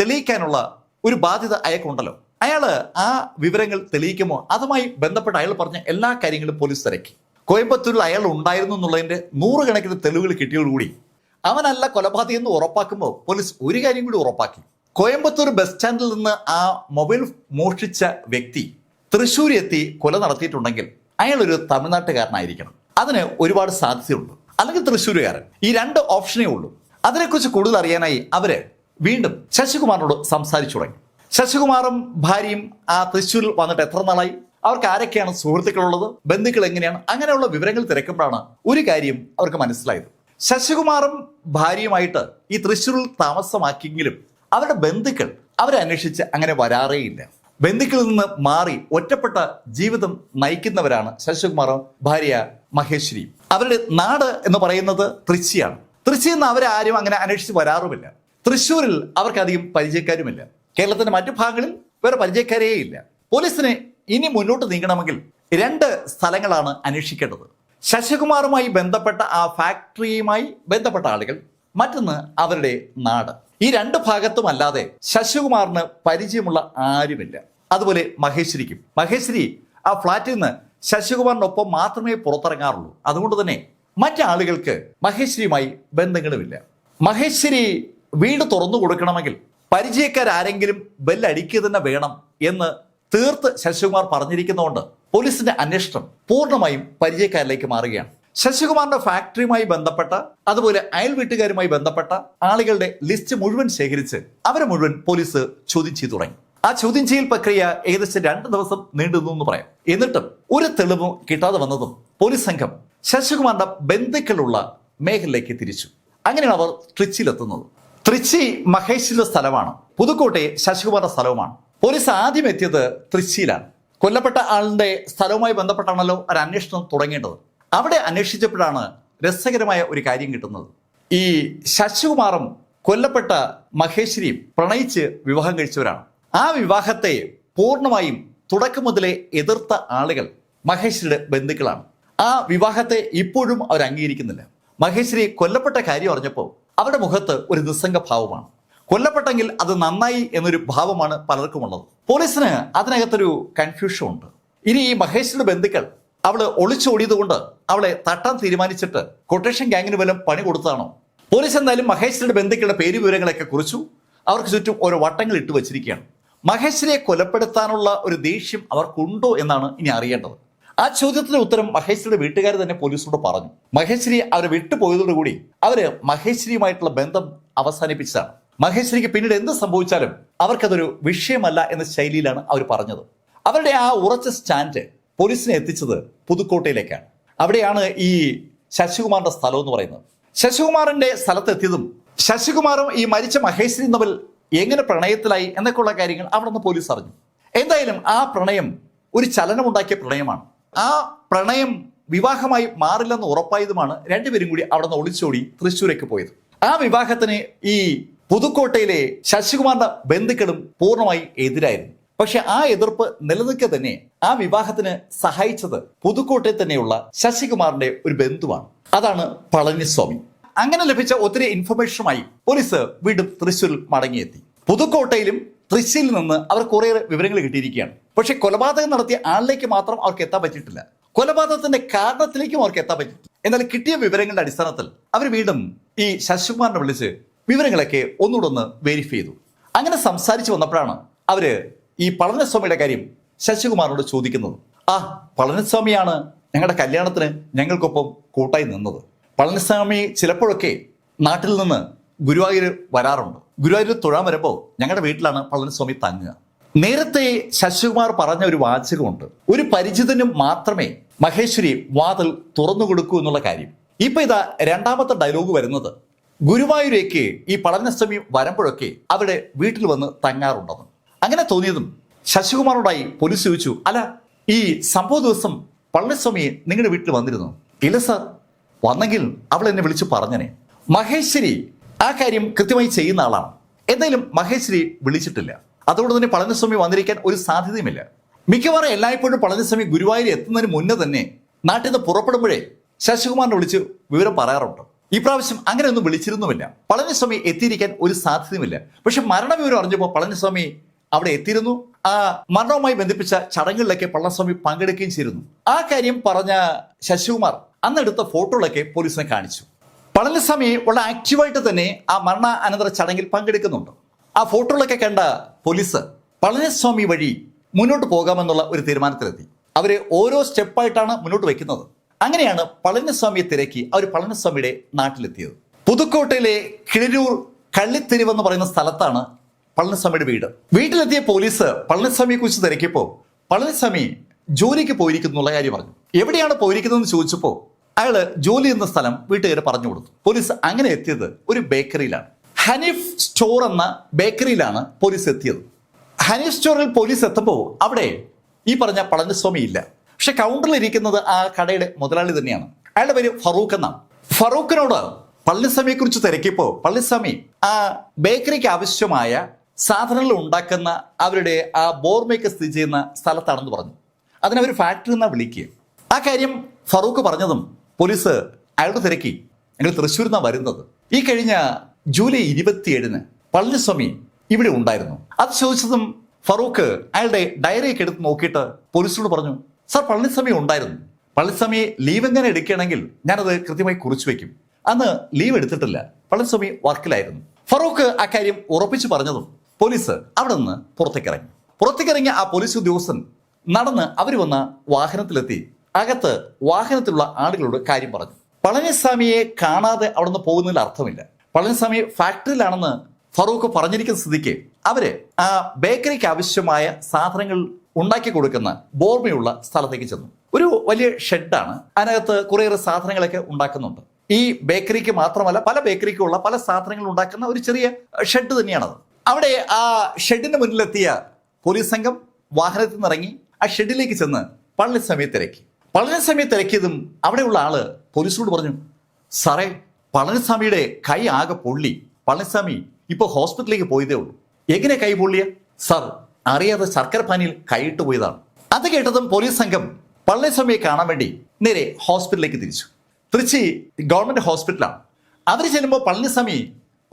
Speaker 1: തെളിയിക്കാനുള്ള ഒരു ബാധ്യത അയാൾക്കുണ്ടല്ലോ. അയാൾ ആ വിവരങ്ങൾ തെളിയിക്കുമോ? അതുമായി ബന്ധപ്പെട്ട് അയാൾ പറഞ്ഞ എല്ലാ കാര്യങ്ങളും പോലീസ് തിരക്കി. കോയമ്പത്തൂരിൽ അയാൾ ഉണ്ടായിരുന്നു എന്നുള്ളതിന്റെ നൂറുകണക്കിന് തെളിവുകൾ കിട്ടിയോടുകൂടി അവനല്ല കൊലപാതകം എന്ന് ഉറപ്പാക്കുമ്പോൾ പോലീസ് ഒരു കാര്യം കൂടി ഉറപ്പാക്കി. കോയമ്പത്തൂർ ബസ് സ്റ്റാൻഡിൽ നിന്ന് ആ മൊബൈൽ മോഷ്ടിച്ച വ്യക്തി തൃശ്ശൂർ എത്തി കൊല നടത്തിയിട്ടുണ്ടെങ്കിൽ അയാൾ ഒരു തമിഴ്നാട്ടുകാരനായിരിക്കണം. അതിന് ഒരുപാട് സാധ്യതയുണ്ട്. അല്ലെങ്കിൽ തൃശ്ശൂരുകാരൻ. ഈ രണ്ട് ഓപ്ഷനേ ഉള്ളൂ. അതിനെക്കുറിച്ച് കൂടുതൽ അറിയാനായി അവർ വീണ്ടും ശശികുമാറിനോട് സംസാരിച്ചു തുടങ്ങി. ശശികുമാറും ഭാര്യയും ആ തൃശ്ശൂരിൽ വന്നിട്ട് എത്ര നാളായി? അവർക്ക് ആരൊക്കെയാണ് സുഹൃത്തുക്കളുള്ളത്? ബന്ധുക്കൾ എങ്ങനെയാണ്? അങ്ങനെയുള്ള വിവരങ്ങൾ തിരക്കുമ്പോഴാണ് ഒരു കാര്യം അവർക്ക് മനസ്സിലായത്. ശശികുമാറും ഭാര്യയുമായിട്ട് ഈ തൃശ്ശൂരിൽ താമസമാക്കിയെങ്കിലും അവരുടെ ബന്ധുക്കൾ അവരന്വേഷിച്ച് അങ്ങനെ വരാറേയില്ല. ബന്ധുക്കളിൽ നിന്ന് മാറി ഒറ്റപ്പെട്ട ജീവിതം നയിക്കുന്നവരാണ് ശശികുമാറും ഭാര്യ മഹേശ്വരിയും. അവരുടെ നാട് എന്ന് പറയുന്നത് തൃശ്ശിയാണ്. തൃശ്ശിയിൽ നിന്ന് അവരെ ആരും അങ്ങനെ അന്വേഷിച്ച് വരാറുമില്ല. തൃശ്ശൂരിൽ അവർക്കധികം പരിചയക്കാരുമില്ല. കേരളത്തിന്റെ മറ്റു ഭാഗങ്ങളിൽ വേറെ പരിചയക്കാരേ ഇല്ല. പോലീസിന് ഇനി മുന്നോട്ട് നീങ്ങണമെങ്കിൽ രണ്ട് സ്ഥലങ്ങളാണ് അന്വേഷിക്കേണ്ടത്. ശശികുമാറുമായി ബന്ധപ്പെട്ട ആ ഫാക്ടറിയുമായി ബന്ധപ്പെട്ട ആളുകൾ മറ്റൊന്ന് അവരുടെ നാട്. ഈ രണ്ട് ഭാഗത്തും അല്ലാതെ ശശികുമാറിന് പരിചയമുള്ള ആരുമില്ല. അതുപോലെ മഹേശ്വരിക്കും. മഹേശ്വരി ആ ഫ്ളാറ്റിൽ നിന്ന് ശശികുമാറിനൊപ്പം മാത്രമേ പുറത്തിറങ്ങാറുള്ളൂ. അതുകൊണ്ട് തന്നെ മറ്റാളുകൾക്ക് മഹേശ്വരിയുമായി ബന്ധങ്ങളുമില്ല. മഹേശ്വരി വീട് തുറന്നു കൊടുക്കണമെങ്കിൽ പരിചയക്കാരെങ്കിലും ബെല്ലടിക്കുക തന്നെ വേണം എന്ന് തീർത്ത് ശശികുമാർ പറഞ്ഞിരിക്കുന്നതുകൊണ്ട് പോലീസിന്റെ അന്വേഷണം പൂർണമായും പരിചയക്കാരിലേക്ക് മാറുകയാണ്. ശശികുമാറിന്റെ ഫാക്ടറിയുമായി ബന്ധപ്പെട്ട അതുപോലെ അയൽ വീട്ടുകാരുമായി ബന്ധപ്പെട്ട ആളുകളുടെ ലിസ്റ്റ് മുഴുവൻ ശേഖരിച്ച് അവരെ മുഴുവൻ പോലീസ് ചോദ്യം ചെയ്തു തുടങ്ങി. ആ ചോദ്യം ചെയ്യൽ പ്രക്രിയ ഏകദേശം രണ്ട് ദിവസം നീണ്ടുന്നു എന്ന് പറയാം. എന്നിട്ടും ഒരു തെളിവും കിട്ടാതെ വന്നതും പോലീസ് സംഘം ശശികുമാറിന്റെ ബന്ധുക്കളുള്ള മേഖലയിലേക്ക് തിരിച്ചു. അങ്ങനെയാണ് അവർ ട്രിച്ചിയിലെത്തുന്നത്. തൃച്ചി മഹേഷിന്റെ സ്ഥലമാണ്. പുതുക്കോട്ടെ ശശികുമാറിന്റെ സ്ഥലവുമാണ്. പോലീസ് ആദ്യം എത്തിയത് തൃച്ചിയിലാണ് കൊല്ലപ്പെട്ട ആളിന്റെ സ്ഥലവുമായി ബന്ധപ്പെട്ടാണല്ലോ ഒരു അന്വേഷണം തുടങ്ങേണ്ടത്. അവിടെ അന്വേഷിച്ചപ്പോഴാണ് രസകരമായ ഒരു കാര്യം കിട്ടുന്നത്. ഈ ശശികുമാറും കൊല്ലപ്പെട്ട മഹേശ്വരിയും പ്രണയിച്ച് വിവാഹം കഴിച്ചവരാണ്. ആ വിവാഹത്തെ പൂർണമായും തുടക്കം മുതലേ എതിർത്ത ആളുകൾ മഹേശ്വരിയുടെ ബന്ധുക്കളാണ്. ആ വിവാഹത്തെ ഇപ്പോഴും അവർ അംഗീകരിക്കുന്നില്ല. മഹേശ്വരി കൊല്ലപ്പെട്ട കാര്യം അറിഞ്ഞപ്പോൾ അവരുടെ മുഖത്ത് ഒരു നിസ്സംഗ ഭാവമാണ്. കൊല്ലപ്പെട്ടെങ്കിൽ അത് നന്നായി എന്നൊരു ഭാവമാണ് പലർക്കും ഉള്ളത് പോലീസിന് അതിനകത്തൊരു കൺഫ്യൂഷൻ ഉണ്ട്. ഇനി ഈ മഹേഷിന്റെ ബന്ധുക്കൾ അവൾ ഒളിച്ചോടിയത് കൊണ്ട് അവളെ തട്ടാൻ തീരുമാനിച്ചിട്ട് കൊട്ടേഷൻ ഗാങ്ങിന് വല്ലതും പണി കൊടുത്തതാണോ? പോലീസ് എന്തായാലും മഹേഷിന്റെ ബന്ധുക്കളുടെ പേര് വിവരങ്ങളൊക്കെ കുറിച്ചു. അവർക്ക് ചുറ്റും ഓരോ വട്ടങ്ങൾ ഇട്ട് വച്ചിരിക്കുകയാണ്. മഹേഷിനെ കൊലപ്പെടുത്താനുള്ള ഒരു ദേഷ്യം അവർക്കുണ്ടോ എന്നാണ് ഇനി അറിയേണ്ടത്. ആ ചോദ്യത്തിന് ഉത്തരം മഹേശ്വരിയുടെ വീട്ടുകാർ തന്നെ പോലീസിനോട് പറഞ്ഞു. മഹേശ്വരി അവരെ വിട്ടുപോയതോടുകൂടി അവർ മഹേശ്വരിയുമായിട്ടുള്ള ബന്ധം അവസാനിപ്പിച്ചതാണ്. മഹേശ്വരിക്ക് പിന്നീട് എന്ത് സംഭവിച്ചാലും അവർക്കതൊരു വിഷയമല്ല എന്ന ശൈലിയിലാണ് അവർ പറഞ്ഞത്. അവരുടെ ആ ഉറച്ച സ്റ്റാൻഡ് പോലീസിനെ എത്തിച്ചത് പുതുക്കോട്ടയിലേക്കാണ്. അവിടെയാണ് ഈ ശശികുമാറിന്റെ സ്ഥലം എന്ന് പറയുന്നത്. ശശികുമാറിന്റെ സ്ഥലത്തെത്തിയതും ശശികുമാറും ഈ മരിച്ച മഹേശ്വരി തമ്മിൽ എങ്ങനെ പ്രണയത്തിലായി എന്നൊക്കെയുള്ള കാര്യങ്ങൾ അവിടെ നിന്ന് പോലീസ് അറിഞ്ഞു. എന്തായാലും ആ പ്രണയം ഒരു ചലനമുണ്ടാക്കിയ പ്രണയമാണ്. ആ പ്രണയം വിവാഹമായി മാറില്ലെന്ന് ഉറപ്പായതുമാണ് രണ്ടുപേരും കൂടി അവിടെ നിന്ന് ഒളിച്ചോടി തൃശ്ശൂരേക്ക് പോയത്. ആ വിവാഹത്തിന് ഈ പുതുക്കോട്ടയിലെ ശശികുമാറിന്റെ ബന്ധുക്കളും പൂർണമായി എതിരായിരുന്നു. പക്ഷെ ആ എതിർപ്പ് നിലനിൽക്കെ തന്നെ ആ വിവാഹത്തിന് സഹായിച്ചത് പുതുക്കോട്ടെ തന്നെയുള്ള ശശികുമാറിന്റെ ഒരു ബന്ധുവാണ്. അതാണ് പളനിസ്വാമി. അങ്ങനെ ലഭിച്ച ഒത്തിരി ഇൻഫർമേഷനുമായി പോലീസ് വീണ്ടും തൃശ്ശൂരിൽ മടങ്ങിയെത്തി. പുതുക്കോട്ടയിലും തൃശ്ശൂരിൽ നിന്ന് അവർ കുറേ വിവരങ്ങൾ കിട്ടിയിരിക്കുകയാണ്. പക്ഷെ കൊലപാതകം നടത്തിയ ആളിലേക്ക് മാത്രം അവർക്ക് എത്താൻ പറ്റിയിട്ടില്ല. കൊലപാതകത്തിന്റെ കാരണത്തിലേക്കും അവർക്ക് എത്താൻ പറ്റിയിട്ടില്ല. എന്നാൽ കിട്ടിയ വിവരങ്ങളുടെ അടിസ്ഥാനത്തിൽ അവർ വീണ്ടും ഈ ശശികുമാറിനെ വിളിച്ച് വിവരങ്ങളൊക്കെ ഒന്നുകൂടെ ഒന്ന് വെരിഫൈ ചെയ്തു. അങ്ങനെ സംസാരിച്ചു വന്നപ്പോഴാണ് അവർ ഈ പളനിസ്വാമിയുടെ കാര്യം ശശികുമാറിനോട് ചോദിക്കുന്നത്. ആ പളനിസ്വാമിയാണ് ഞങ്ങളുടെ കല്യാണത്തിന് ഞങ്ങൾക്കൊപ്പം കൂട്ടായി നിന്നത്. പളനിസ്വാമി ചിലപ്പോഴൊക്കെ നാട്ടിൽ നിന്ന് ഗുരുവായൂർ വരാറുണ്ട്. ഗുരുവായൂർ തൊഴാൻ വരുമ്പോൾ ഞങ്ങളുടെ വീട്ടിലാണ് പളനിസ്വാമി തങ്ങുക. നേരത്തെ ശശികുമാർ പറഞ്ഞ ഒരു വാചകമുണ്ട്. ഒരു പരിചിതനും മാത്രമേ മഹേശ്വരി വാതിൽ തുറന്നു കൊടുക്കൂ എന്നുള്ള കാര്യം. ഇപ്പൊ ഇതാ രണ്ടാമത്തെ ഡയലോഗ് വരുന്നത്. ഗുരുവായൂരേക്ക് ഈ പളനിസ്വാമി വരുമ്പോഴൊക്കെ അവിടെ വീട്ടിൽ വന്ന് തങ്ങാറുണ്ടെന്ന്. അങ്ങനെ തോന്നിയതും ശശികുമാറോടായി പോലീസ് ചോദിച്ചു അല്ല ഈ സംഭവ ദിവസം പളനിസ്വാമി നിങ്ങളുടെ വീട്ടിൽ വന്നിരുന്നു? ഇല്ല സാർ. വന്നെങ്കിൽ അവൾ എന്നെ വിളിച്ചു പറഞ്ഞനെ. മഹേശ്വരി ആ കാര്യം കൃത്യമായി ചെയ്യുന്ന ആളാണ്. എന്തായാലും മഹേശ്വരി വിളിച്ചിട്ടില്ല. അതുകൊണ്ട് തന്നെ പളനിസ്വാമി വന്നിരിക്കാൻ ഒരു സാധ്യതയുമില്ല. മിക്കവാറും എല്ലായ്പ്പോഴും പളനിസ്വാമി ഗുരുവായൂർ എത്തുന്നതിന് മുന്നേ തന്നെ നാട്ടിൽ നിന്ന് പുറപ്പെടുമ്പോഴേ ശശികുമാറിനെ വിളിച്ച് വിവരം പറയാറുണ്ട്. ഈ പ്രാവശ്യം അങ്ങനെ ഒന്നും വിളിച്ചിരുന്നുമില്ല. പളനിസ്വാമി എത്തിയിരിക്കാൻ ഒരു സാധ്യതയുമില്ല. പക്ഷെ മരണവിവരം അറിഞ്ഞപ്പോൾ പളനിസ്വാമി അവിടെ എത്തിയിരുന്നു. ആ മരണവുമായി ബന്ധിപ്പിച്ച ചടങ്ങുകളിലൊക്കെ പളനിസ്വാമി പങ്കെടുക്കുകയും ചെയ്തിരുന്നു. ആ കാര്യം പറഞ്ഞ ശശികുമാർ അന്നെടുത്ത ഫോട്ടോകളൊക്കെ പോലീസിനെ കാണിച്ചു. പളനിസ്വാമി വളരെ ആക്റ്റീവായിട്ട് തന്നെ ആ മരണ അനന്തര ചടങ്ങിൽ പങ്കെടുക്കുന്നുണ്ട്. ആ ഫോട്ടോകളൊക്കെ കണ്ട പോലീസ് പളനിസ്വാമി വഴി മുന്നോട്ട് പോകാമെന്നുള്ള ഒരു തീരുമാനത്തിലെത്തി. അവർ ഓരോ സ്റ്റെപ്പായിട്ടാണ് മുന്നോട്ട് വെക്കുന്നത് അങ്ങനെയാണ് പളനിസ്വാമിയെ തിരക്കി അവർ പളനിസ്വാമിയുടെ നാട്ടിലെത്തിയത്. പുതുക്കോട്ടയിലെ കിഴരൂർ കള്ളിത്തെരുവെന്ന് പറയുന്ന സ്ഥലത്താണ് പളനിസ്വാമിയുടെ വീട്. വീട്ടിലെത്തിയ പോലീസ് പളനിസ്വാമിയെ കുറിച്ച് തിരക്കിയപ്പോൾ പളനിസ്വാമി ജോലിക്ക് പോയിരിക്കുന്നു എന്നുള്ള കാര്യം പറഞ്ഞു. എവിടെയാണ് പോയിരിക്കുന്നതെന്ന് ചോദിച്ചപ്പോൾ അയാൾ ജോലി ചെയ്യുന്ന സ്ഥലം വീട്ടുകാരെ പറഞ്ഞു കൊടുത്തു. പോലീസ് അങ്ങനെ എത്തിയത് ഒരു ബേക്കറിയിലാണ്. ഹനീഫ് സ്റ്റോർ എന്ന ബേക്കറിയിലാണ് പോലീസ് എത്തിയത്. ഹനീഫ് സ്റ്റോറിൽ പോലീസ് എത്തുമ്പോൾ അവിടെ ഈ പറഞ്ഞ പളനിസ്വാമി ഇല്ല. പക്ഷെ കൗണ്ടറിൽ ഇരിക്കുന്നത് ആ കടയുടെ മുതലാളി തന്നെയാണ്. അയാളുടെ പേര് ഫറൂഖ് എന്നാണ്. ഫറൂഖിനോട് പളനിസ്വാമിയെ കുറിച്ച് തിരക്കിയപ്പോൾ പളനിസ്വാമി ആ ബേക്കറിക്ക് ആവശ്യമായ സാധനങ്ങൾ ഉണ്ടാക്കുന്ന അവരുടെ ആ ബോർമേക്ക് സ്ഥിതി ചെയ്യുന്ന സ്ഥലത്താണെന്ന് പറഞ്ഞു. അതിനവർ ഫാക്ടറി എന്നാ വിളിക്കുക ആ കാര്യം ഫറൂഖ് പറഞ്ഞതും പോലീസ് അയാളുടെ തിരക്കി. ഞങ്ങൾ തൃശ്ശൂരിൽ നിന്നാണ് വരുന്നത്. ഈ കഴിഞ്ഞ ജൂലൈ ഇരുപത്തിയേഴിന് പളനിസ്വാമി ഇവിടെ ഉണ്ടായിരുന്നു. അത് ചോദിച്ചതും ഫറൂഖ് അയാളുടെ ഡയറിയൊക്കെ എടുത്ത് നോക്കിയിട്ട് പോലീസിനോട് പറഞ്ഞു സാർ പളനിസ്വാമി ഉണ്ടായിരുന്നു. പളനിസ്വാമി ലീവ് എങ്ങനെ എടുക്കുകയാണെങ്കിൽ ഞാനത് കൃത്യമായി കുറിച്ചു വയ്ക്കും അന്ന് ലീവ് എടുത്തിട്ടില്ല. പളനിസ്വാമി വർക്കിലായിരുന്നു ഫറൂഖ് അക്കാര്യം ഉറപ്പിച്ചു പറഞ്ഞതും പോലീസ് അവിടെ നിന്ന് പുറത്തേക്ക് ഇറങ്ങിയ ആ പോലീസ് ഉദ്യോഗസ്ഥൻ നടന്ന് അവർ വന്ന വാഹനത്തിലെത്തി. അകത്ത് വാഹനത്തിലുള്ള ആളുകളോട് കാര്യം പറഞ്ഞു. പളനിസ്വാമിയെ കാണാതെ അവിടെ നിന്ന് പോകുന്നതിൽ അർത്ഥമില്ല. പളനിസ്വാമി ഫാക്ടറിയിലാണെന്ന് ഫറൂഖ് പറഞ്ഞിരിക്കുന്ന സ്ഥിതിക്ക് അവർ ആ ബേക്കറിക്ക് ആവശ്യമായ സാധനങ്ങൾ ഉണ്ടാക്കി കൊടുക്കുന്ന ബോർമയുള്ള സ്ഥലത്തേക്ക് ചെന്നു. ഒരു വലിയ ഷെഡാണ്. അതിനകത്ത് കുറേയേറെ സാധനങ്ങളൊക്കെ ഉണ്ടാക്കുന്നുണ്ട്. ഈ ബേക്കറിക്ക് മാത്രമല്ല പല ബേക്കറിക്കുള്ള പല സാധനങ്ങൾ ഉണ്ടാക്കുന്ന ഒരു ചെറിയ ഷെഡ് തന്നെയാണത്. അവിടെ ആ ഷെഡിന് മുന്നിലെത്തിയ പോലീസ് സംഘം വാഹനത്തിൽ നിന്നിറങ്ങി ആ ഷെഡിലേക്ക് ചെന്ന് പളനിസ്വാമിയെ തിരക്കി പളനിസ്വാമിയെ തിരക്കിയതും അവിടെയുള്ള ആൾ പോലീസിനോട് പറഞ്ഞു സാറേ പളനിസ്വാമിയുടെ കൈ ആകെ പൊള്ളി. പളനിസ്വാമി ഇപ്പൊ ഹോസ്പിറ്റലിലേക്ക് പോയതേ ഉള്ളൂ. എങ്ങനെ കൈ പൊള്ളിയ? സാർ അറിയാതെ ശർക്കര പാനിയിൽ കൈയിട്ട് പോയതാണ്. അത് കേട്ടതും പോലീസ് സംഘം പളനിസ്വാമിയെ കാണാൻ വേണ്ടി നേരെ ഹോസ്പിറ്റലിലേക്ക് തിരിച്ചു. തിരിച്ച് ഗവൺമെന്റ് ഹോസ്പിറ്റലാണ്. അവർ ചെല്ലുമ്പോൾ പളനിസ്വാമി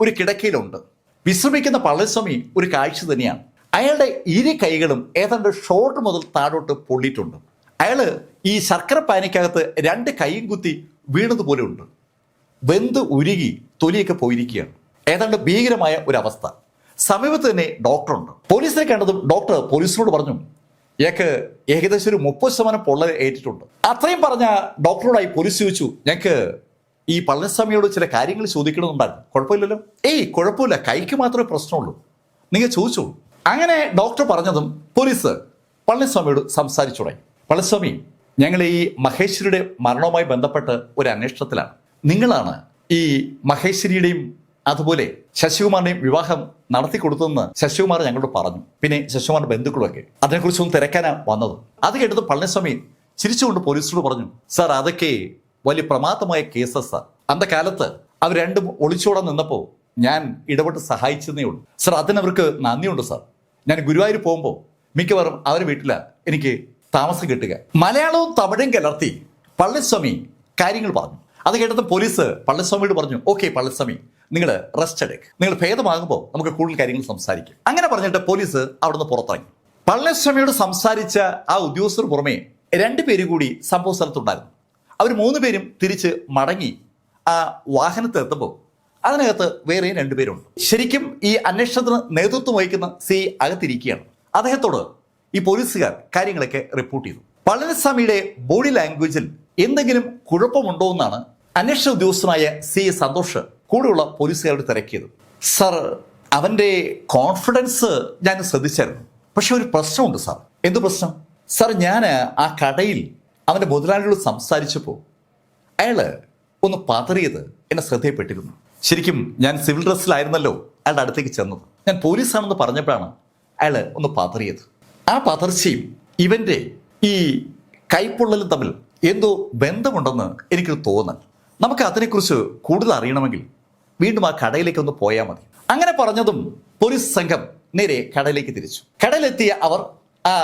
Speaker 1: ഒരു കിടക്കയിലുണ്ട്. വിശ്രമിക്കുന്ന പളനിസ്വാമി ഒരു കാഴ്ച തന്നെയാണ്. അയാളുടെ ഇരു കൈകളും ഏതാണ്ട് ഷോർട്ട് മുതൽ താഴോട്ട് പൊള്ളിയിട്ടുണ്ട്. അയാൾ ഈ ശർക്കര പാനിക്കകത്ത് രണ്ട് കൈയും കുത്തി വീണതുപോലെ ഉണ്ട്. വെന്ത് ഉരുകി തൊലിയൊക്കെ പോയിരിക്കുകയാണ്. ഏതാണ്ട് ഭീകരമായ ഒരു അവസ്ഥ സമീപത്ത് തന്നെ ഡോക്ടറുണ്ട്. പോലീസിനെ കണ്ടതും ഡോക്ടർ പോലീസിനോട് പറഞ്ഞു ഇയാൾക്ക് ഏകദേശം ഒരു മുപ്പത് ശതമാനം പൊള്ളൽ ഏറ്റിട്ടുണ്ട്. അത്രയും പറഞ്ഞ ഡോക്ടറോടായി പോലീസ് ചോദിച്ചു ഞങ്ങൾക്ക് ഈ പളനിസ്വാമിയോട് ചില കാര്യങ്ങൾ ചോദിക്കണമെന്നുണ്ടായിരുന്നു. കുഴപ്പമില്ലല്ലോ? ഏയ് കുഴപ്പമില്ല. കൈക്ക് മാത്രമേ പ്രശ്നമുള്ളൂ. നിങ്ങൾ ചോദിച്ചോളൂ. അങ്ങനെ ഡോക്ടർ പറഞ്ഞതും പോലീസ് പളനിസ്വാമിയോട് സംസാരിച്ചു തുടങ്ങി. പളനിസ്വാമി ഞങ്ങൾ ഈ മഹേശ്വരിയുടെ മരണവുമായി ബന്ധപ്പെട്ട് ഒരു അന്വേഷണത്തിലാണ്. നിങ്ങളാണ് ഈ മഹേശ്വരിയുടെയും അതുപോലെ ശശികുമാറിന്റെയും വിവാഹം നടത്തി കൊടുത്തതെന്ന് ശശികുമാർ ഞങ്ങളോട് പറഞ്ഞു. പിന്നെ ശശികുമാറിന്റെ ബന്ധുക്കളൊക്കെ അതിനെക്കുറിച്ചൊന്ന് തിരക്കാനാണ് വന്നത്. അത് കേട്ടത് പളനിസ്വാമി ചിരിച്ചുകൊണ്ട് പോലീസിനോട് പറഞ്ഞു സാർ അതൊക്കെ വലിയ പ്രമാദമായ കേസസ് അന്ന കാലത്ത് അവർ രണ്ടും ഒളിച്ചോടാൻ നിന്നപ്പോൾ ഞാൻ ഇടപെട്ട് സഹായിച്ചതേ ഉള്ളൂ. സാർ അതിനവർക്ക് നന്ദിയുണ്ട് സാർ. ഞാൻ ഗുരുവായൂർ പോകുമ്പോൾ മിക്കവാറും അവരുടെ വീട്ടില എനിക്ക് താമസം കിട്ടുക. മലയാളവും തമിഴും കലർത്തി പള്ളിസ്വാമി കാര്യങ്ങൾ പറഞ്ഞു. അത് കേട്ടത് പോലീസ് പള്ളിസ്വാമിയോട് പറഞ്ഞു ഓക്കെ പള്ളിസ്വാമി നിങ്ങൾ റെസ്റ്റ് എടുക്ക്. നിങ്ങൾ ഭേദമാകുമ്പോൾ നമുക്ക് കൂടുതൽ കാര്യങ്ങൾ സംസാരിക്കും. അങ്ങനെ പറഞ്ഞിട്ട് പോലീസ് അവിടുന്ന് പുറത്തിറങ്ങി. പള്ളിസ്വാമിയോട് സംസാരിച്ച ആ ഉദ്യോഗസ്ഥർ പുറമെ പേര് കൂടി സംഭവ സ്ഥലത്തുണ്ടായിരുന്നു. അവർ മൂന്ന് പേരും തിരിച്ച് മടങ്ങി ആ വാഹനത്തിൽ എത്തുമ്പോൾ അതിനകത്ത് വേറെ രണ്ടുപേരുണ്ട് ശരിക്കും ഈ അന്വേഷണത്തിന് നേതൃത്വം വഹിക്കുന്ന സി അകത്തിരിക്കുകയാണ്. അദ്ദേഹത്തോട് ഈ പോലീസുകാർ കാര്യങ്ങളൊക്കെ റിപ്പോർട്ട് ചെയ്തു. പളനിസ്വാമിയുടെ ബോഡി ലാംഗ്വേജിൽ എന്തെങ്കിലും കുഴപ്പമുണ്ടോ എന്നാണ് അന്വേഷണ ഉദ്യോഗസ്ഥനായ സി സന്തോഷ് കൂടെയുള്ള പോലീസുകാരോട് തിരക്കിയത്. സർ അവന്റെ കോൺഫിഡൻസ് ഞാൻ ശ്രദ്ധിച്ചായിരുന്നു. പക്ഷെ ഒരു പ്രശ്നമുണ്ട് സാർ. എന്ത് പ്രശ്നം? സാർ ഞാൻ ആ കടയിൽ അവന്റെ മുതലാളിയോട് സംസാരിച്ചപ്പോൾ അയാൾ ഒന്ന് പതറിയത് എന്നെ ശ്രദ്ധയപ്പെട്ടിരുന്നു ശരിക്കും ഞാൻ സിവിൽ ഡ്രസ്സിലായിരുന്നല്ലോ അയാളുടെ അടുത്തേക്ക് ചെന്നത്. ഞാൻ പോലീസാണെന്ന് പറഞ്ഞപ്പോഴാണ് അയാൾ ഒന്ന് പതറിയത്. ആ പതർച്ചയും ഇവന്റെ ഈ കൈപ്പൊള്ളലും തമ്മിൽ എന്തോ ബന്ധമുണ്ടെന്ന് എനിക്ക് തോന്നൽ. നമുക്ക് അതിനെക്കുറിച്ച് കൂടുതൽ അറിയണമെങ്കിൽ വീണ്ടും ആ കടയിലേക്ക് ഒന്ന് പോയാൽ മതി. അങ്ങനെ പറഞ്ഞതും പോലീസ് സംഘം നേരെ കടയിലേക്ക് തിരിച്ചു. കടയിലെത്തിയ അവർ ആ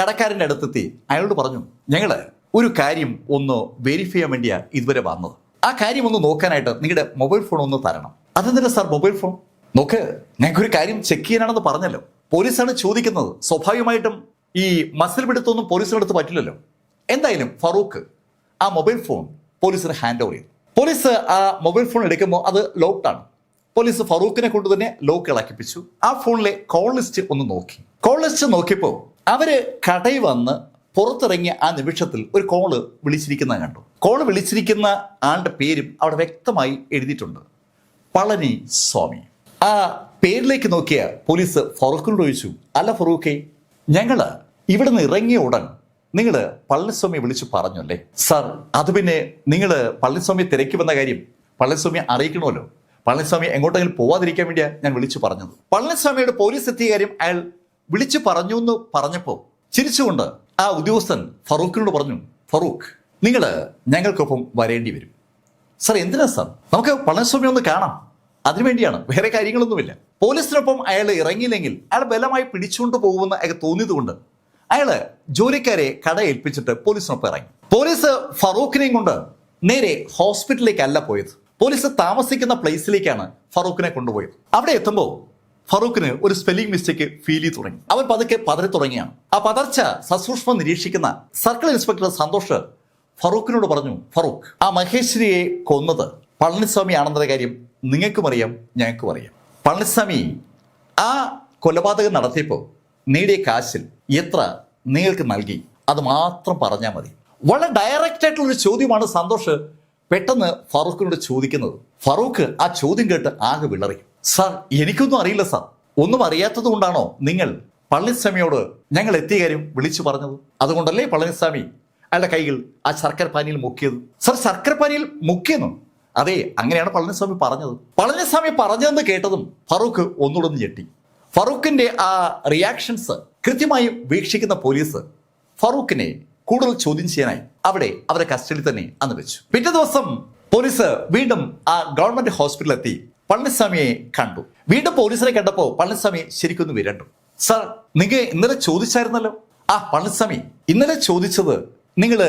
Speaker 1: കടക്കാരന്റെ അടുത്തെത്തി അയാളോട് പറഞ്ഞു ഞങ്ങൾ ഒരു കാര്യം ഒന്ന് വെരിഫൈ ചെയ്യാൻ വേണ്ടിയാണ് ഇതുവരെ വന്നത്. ആ കാര്യം ഒന്ന് നോക്കാനായിട്ട് നിങ്ങളുടെ മൊബൈൽ ഫോൺ ഒന്ന് തരണം. അതെന്തിനാ സാർ മൊബൈൽ ഫോൺ നോക്ക് ഞങ്ങൾക്കൊരു കാര്യം ചെക്ക് ചെയ്യാനാണെന്ന് പറഞ്ഞല്ലോ. പോലീസാണ് ചോദിക്കുന്നത്. സ്വാഭാവികമായിട്ടും ഈ മസിൽ പിടുത്തൊന്നും പോലീസിനടുത്ത് പറ്റില്ലല്ലോ. എന്തായാലും ഫറൂഖ് ആ മൊബൈൽ ഫോൺ പോലീസിന് ഹാൻഡ് ഓവർ ചെയ്തു. പോലീസ് ആ മൊബൈൽ ഫോൺ എടുക്കുമ്പോൾ അത് ലോക്ക്ഡ് ആണ്. പോലീസ് ഫറൂഖിനെ കൊണ്ട് തന്നെ ലോക്ക് ഇളക്കിപ്പിച്ചു. ആ ഫോണിലെ കോൾ ലിസ്റ്റ് ഒന്ന് നോക്കി. കോൾ ലിസ്റ്റ് നോക്കിയപ്പോൾ അവർ കടയിൽ വന്ന് പുറത്തിറങ്ങിയ ആ നിമിഷത്തിൽ ഒരു കോൾ വിളിച്ചിരിക്കുന്ന കണ്ടു. കോൾ വിളിച്ചിരിക്കുന്ന ആളുടെ പേരും അവിടെ വ്യക്തമായി എഴുതിയിട്ടുണ്ട്. പളനി സ്വാമി. ആ പേരിലേക്ക് നോക്കിയ പോലീസ് ഫറൂഖിനോട് ചോദിച്ചു അല്ല ഫറൂഖേ ഞങ്ങൾ ഇവിടുന്ന് ഇറങ്ങിയ ഉടൻ നിങ്ങൾ പളനിസ്വാമിയെ വിളിച്ചു പറഞ്ഞു അല്ലേ? സാർ അത് പിന്നെ നിങ്ങൾ പളനിസ്വാമിയെ തിരക്കി വന്ന കാര്യം പളനിസ്വാമിയെ അറിയിക്കണമല്ലോ. പളനിസ്വാമി എങ്ങോട്ടെങ്കിലും പോവാതിരിക്കാൻ വേണ്ടിയാണ് ഞാൻ വിളിച്ചു പറഞ്ഞത്. പളനിസ്വാമിയുടെ പോലീസ് എത്തിയ കാര്യം അയാൾ വിളിച്ചു പറഞ്ഞു എന്ന് പറഞ്ഞപ്പോൾ ചിരിച്ചുകൊണ്ട് ആ ഉദ്യോഗസ്ഥൻ ഫറൂഖിനോട് പറഞ്ഞു ഫറൂഖ് നിങ്ങൾ ഞങ്ങൾക്കൊപ്പം വരേണ്ടി വരും. സാർ എന്തിനാ സാർ? നമുക്ക് പളനിസ്വാമി ഒന്ന് കാണാം. അതിനുവേണ്ടിയാണ് വേറെ കാര്യങ്ങളൊന്നുമില്ല. പോലീസിനൊപ്പം അയാൾ ഇറങ്ങിയില്ലെങ്കിൽ അയാൾ ബലമായി പിടിച്ചുകൊണ്ട് പോകുമെന്ന് അയാൾക്ക് തോന്നിയതുകൊണ്ട് അയാൾ ജോലിക്കാരെ കട ഏൽപ്പിച്ചിട്ട് പോലീസിനൊപ്പം ഇറങ്ങി. പോലീസ് ഫറൂഖിനെയും കൊണ്ട് നേരെ ഹോസ്പിറ്റലിലേക്കല്ല പോയത്. പോലീസ് താമസിക്കുന്ന പ്ലേസിലേക്കാണ് ഫറൂഖിനെ കൊണ്ടുപോയത്. അവിടെ എത്തുമ്പോൾ ഫറൂഖിന് ഒരു സ്പെല്ലിംഗ് മിസ്റ്റേക്ക് ഫീൽ ചെയ്ത് തുടങ്ങി. അവൻ പതുക്കെ പതറി തുടങ്ങിയാണ്. ആ പതർച്ച സസൂക്ഷ്മം നിരീക്ഷിക്കുന്ന സർക്കിൾ ഇൻസ്പെക്ടർ സന്തോഷ് ഫറൂഖിനോട് പറഞ്ഞു ഫറൂഖ് ആ മഹേശ്വരിയെ കൊന്നത് പളനിസ്വാമി ആണെന്ന കാര്യം നിങ്ങൾക്കും അറിയാം ഞങ്ങൾക്കും അറിയാം. പളനിസ്വാമി ആ കൊലപാതകം നടത്തിയപ്പോൾ നേടിയ കാശിൽ എത്ര നിങ്ങൾക്ക് നൽകി? അത് മാത്രം പറഞ്ഞാൽ മതി. വളരെ ഡയറക്റ്റ് ആയിട്ടുള്ള ഒരു ചോദ്യമാണ് സന്തോഷ് പെട്ടെന്ന് ഫറൂഖിനോട് ചോദിക്കുന്നത്. ഫറൂഖ് ആ ചോദ്യം കേട്ട് ആകെ വിളറി. സാർ എനിക്കൊന്നും അറിയില്ല സാർ. ഒന്നും അറിയാത്തത് കൊണ്ടാണോ നിങ്ങൾ പളനിസ്വാമിയോട് ഞങ്ങൾ എത്തിയ കാര്യം വിളിച്ചു പറഞ്ഞത്? അതുകൊണ്ടല്ലേ പളനിസ്വാമി അയാളുടെ കൈകൾ ആ ശർക്കര പാനിയിൽ മുക്കിയത്? സാർ ശർക്കര പാനിയിൽ മുക്കിയെന്നു? അതെ അങ്ങനെയാണ് പളനിസ്വാമി പറഞ്ഞത്. പളനിസ്വാമി പറഞ്ഞതെന്ന് കേട്ടതും ഫറൂഖ് ഒന്നുകൂടെ ഒന്ന് ഞെട്ടി. ഫറൂഖിന്റെ ആ റിയാക്ഷൻസ് കൃത്യമായി വീക്ഷിക്കുന്ന പോലീസ് ഫറൂഖിനെ കൂടുതൽ ചോദ്യം ചെയ്യാനായി അവിടെ അവരെ കസ്റ്റഡിയിൽ തന്നെ അന്ന് വെച്ചു. പിറ്റേ ദിവസം പോലീസ് വീണ്ടും ആ ഗവൺമെന്റ് ഹോസ്പിറ്റലിൽ എത്തി. പളനിസ്വാമിയെ കണ്ടു. വീണ്ടും പോലീസിനെ കണ്ടപ്പോൾ പളനിസ്വാമി ശരിക്കൊന്ന് വിരണ്ടു. സാർ നിങ്ങൾ ഇന്നലെ ചോദിച്ചായിരുന്നല്ലോ? ആ പളനിസ്വാമി ഇന്നലെ ചോദിച്ചത് നിങ്ങൾ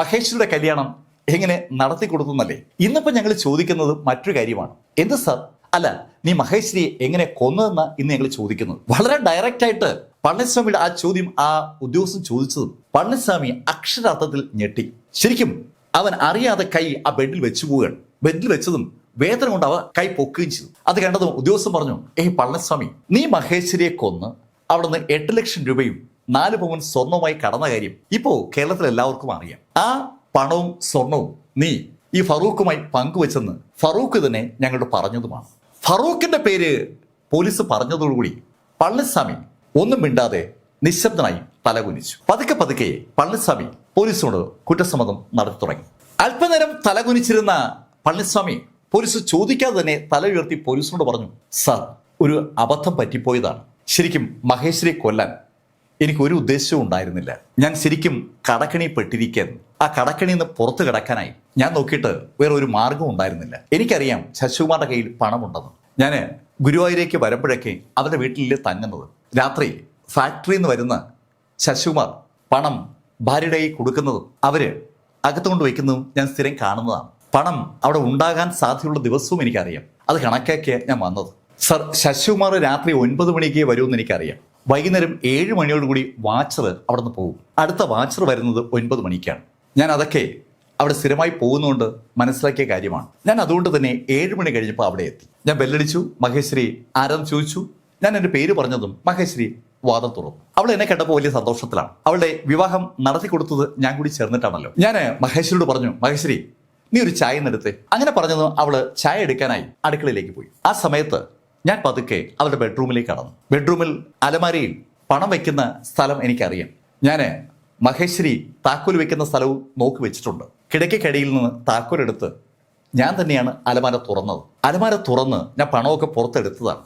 Speaker 1: മഹേഷിയുടെ കല്യാണം എങ്ങനെ നടത്തി കൊടുത്തുന്നല്ലേ ഇന്നിപ്പോ ഞങ്ങൾ ചോദിക്കുന്നത് മറ്റൊരു കാര്യമാണ്. എന്ത് സാർ? അല്ല നീ മഹേശ്വരിയെ എങ്ങനെ കൊന്നതെന്ന് ഇന്ന് ഞങ്ങൾ ചോദിക്കുന്നത്. വളരെ ഡയറക്റ്റ് ആയിട്ട് പളനിസ്വാമിയുടെ ആ ചോദ്യം ആ ഉദ്യോഗസ്ഥൻ ചോദിച്ചതും പളനിസ്വാമി അക്ഷരാർത്ഥത്തിൽ ഞെട്ടി. ശരിക്കും അവൻ അറിയാതെ കൈ ആ ബെഡിൽ വെച്ചു പോവുകയാണ്. ബെഡിൽ വെച്ചതും വേദന കൊണ്ട് അവ കൈ പൊക്കുകയും ചെയ്തു. അത് കണ്ടതും ഉദ്യോഗസ്ഥൻ പറഞ്ഞു ഏയ് പളനിസ്വാമി നീ മഹേശ്വരിയെ കൊന്ന് അവിടുന്ന് എട്ട് ലക്ഷം രൂപയും നാല് പവൻ സ്വർണവുമായി കടന്ന കാര്യം ഇപ്പോ കേരളത്തിൽ എല്ലാവർക്കും അറിയാം. ആ പണവും സ്വർണവും നീ ഈ ഫറൂഖുമായി പങ്കുവെച്ചെന്ന് ഫറൂഖ് തന്നെ ഞങ്ങളോട് പറഞ്ഞതുമാണ്. ഫറൂഖിന്റെ പേര് പോലീസ് പറഞ്ഞതോടുകൂടി പളനിസ്വാമി ഒന്നും മിണ്ടാതെ നിശബ്ദനായി തലകുനിച്ചു. പതുക്കെ പതുക്കെ പളനിസ്വാമി പോലീസിനോട് കുറ്റസമ്മതം നടത്തി തുടങ്ങി. അല്പനേരം തലകുനിച്ചിരുന്ന പളനിസ്വാമി പോലീസ് ചോദിക്കാതെ തന്നെ തല ഉയർത്തി പോലീസിനോട് പറഞ്ഞു സാർ ഒരു അബദ്ധം പറ്റിപ്പോയതാണ്. ശരിക്കും മഹേഷിനെ കൊല്ലാൻ എനിക്ക് ഒരു ഉദ്ദേശവും ഉണ്ടായിരുന്നില്ല. ഞാൻ ശരിക്കും കടക്കണി പെട്ടിരിക്കാൻ ആ കടക്കണിയിൽ നിന്ന് പുറത്തു കിടക്കാനായി ഞാൻ നോക്കിയിട്ട് വേറെ ഒരു മാർഗവും ഉണ്ടായിരുന്നില്ല. എനിക്കറിയാം ശശികുമാറിന്റെ കയ്യിൽ പണമുണ്ടെന്ന്. ഞാൻ ഗുരുവായൂരേക്ക് വരുമ്പോഴൊക്കെ അവരുടെ വീട്ടിൽ തങ്ങുന്നത്. രാത്രി ഫാക്ടറിയിൽ നിന്ന് വരുന്ന ശശികുമാർ പണം ഭാര്യയുടെ കൊടുക്കുന്നതും അവർ അകത്തുകൊണ്ട് വയ്ക്കുന്നതും ഞാൻ സ്ഥിരം കാണുന്നതാണ്. പണം അവിടെ ഉണ്ടാകാൻ സാധ്യതയുള്ള ദിവസവും എനിക്കറിയാം. അത് കണക്കാക്കിയ ഞാൻ വന്നത്. സർ ശശികുമാർ രാത്രി ഒൻപത് മണിക്ക് വരുമെന്ന് എനിക്കറിയാം. വൈകുന്നേരം ഏഴ് മണിയോടുകൂടി വാച്ചർ അവിടെ നിന്ന് പോകും. അടുത്ത വാച്ചർ വരുന്നത് ഒൻപത് മണിക്കാണ്. ഞാൻ അതൊക്കെ അവിടെ സ്ഥിരമായി പോകുന്നതുകൊണ്ട് മനസ്സിലാക്കിയ കാര്യമാണ്. ഞാൻ അതുകൊണ്ട് തന്നെ ഏഴ് മണി കഴിഞ്ഞപ്പോൾ അവിടെ എത്തി. ഞാൻ ബെല്ലടിച്ചു മഹേശ്വരി ആരാന്ന് ചോദിച്ചു. ഞാൻ എന്റെ പേര് പറഞ്ഞതും മഹേശ്വരി വാദം തുറന്നു. അവൾ എന്നെ കണ്ടപ്പോൾ വലിയ സന്തോഷത്തിലാണ്. അവളുടെ വിവാഹം നടത്തി കൊടുത്തത് ഞാൻ കൂടി ചേർന്നിട്ടാണല്ലോ. ഞാൻ മഹേശ്വരിയോട് പറഞ്ഞു മഹേശ്വരി നീ ഒരു ചായ എടുത്തേ. അങ്ങനെ പറഞ്ഞതും അവൾ ചായ എടുക്കാനായി അടുക്കളയിലേക്ക് പോയി. ആ സമയത്ത് ഞാൻ പതുക്കെ അവളുടെ ബെഡ്റൂമിലേക്ക് കടന്നു. ബെഡ്റൂമിൽ അലമാരയിൽ പണം വെക്കുന്ന സ്ഥലം എനിക്കറിയാം. ഞാൻ മഹേശ്വരി താക്കോൽ വെക്കുന്ന സ്ഥലവും നോക്കി വെച്ചിട്ടുണ്ട്. കിടക്കക്കടിയിൽ നിന്ന് താക്കോൽ എടുത്ത് ഞാൻ തന്നെയാണ് അലമാര തുറന്നത്. അലമാര തുറന്ന് ഞാൻ പണമൊക്കെ പുറത്തെടുത്തതാണ്.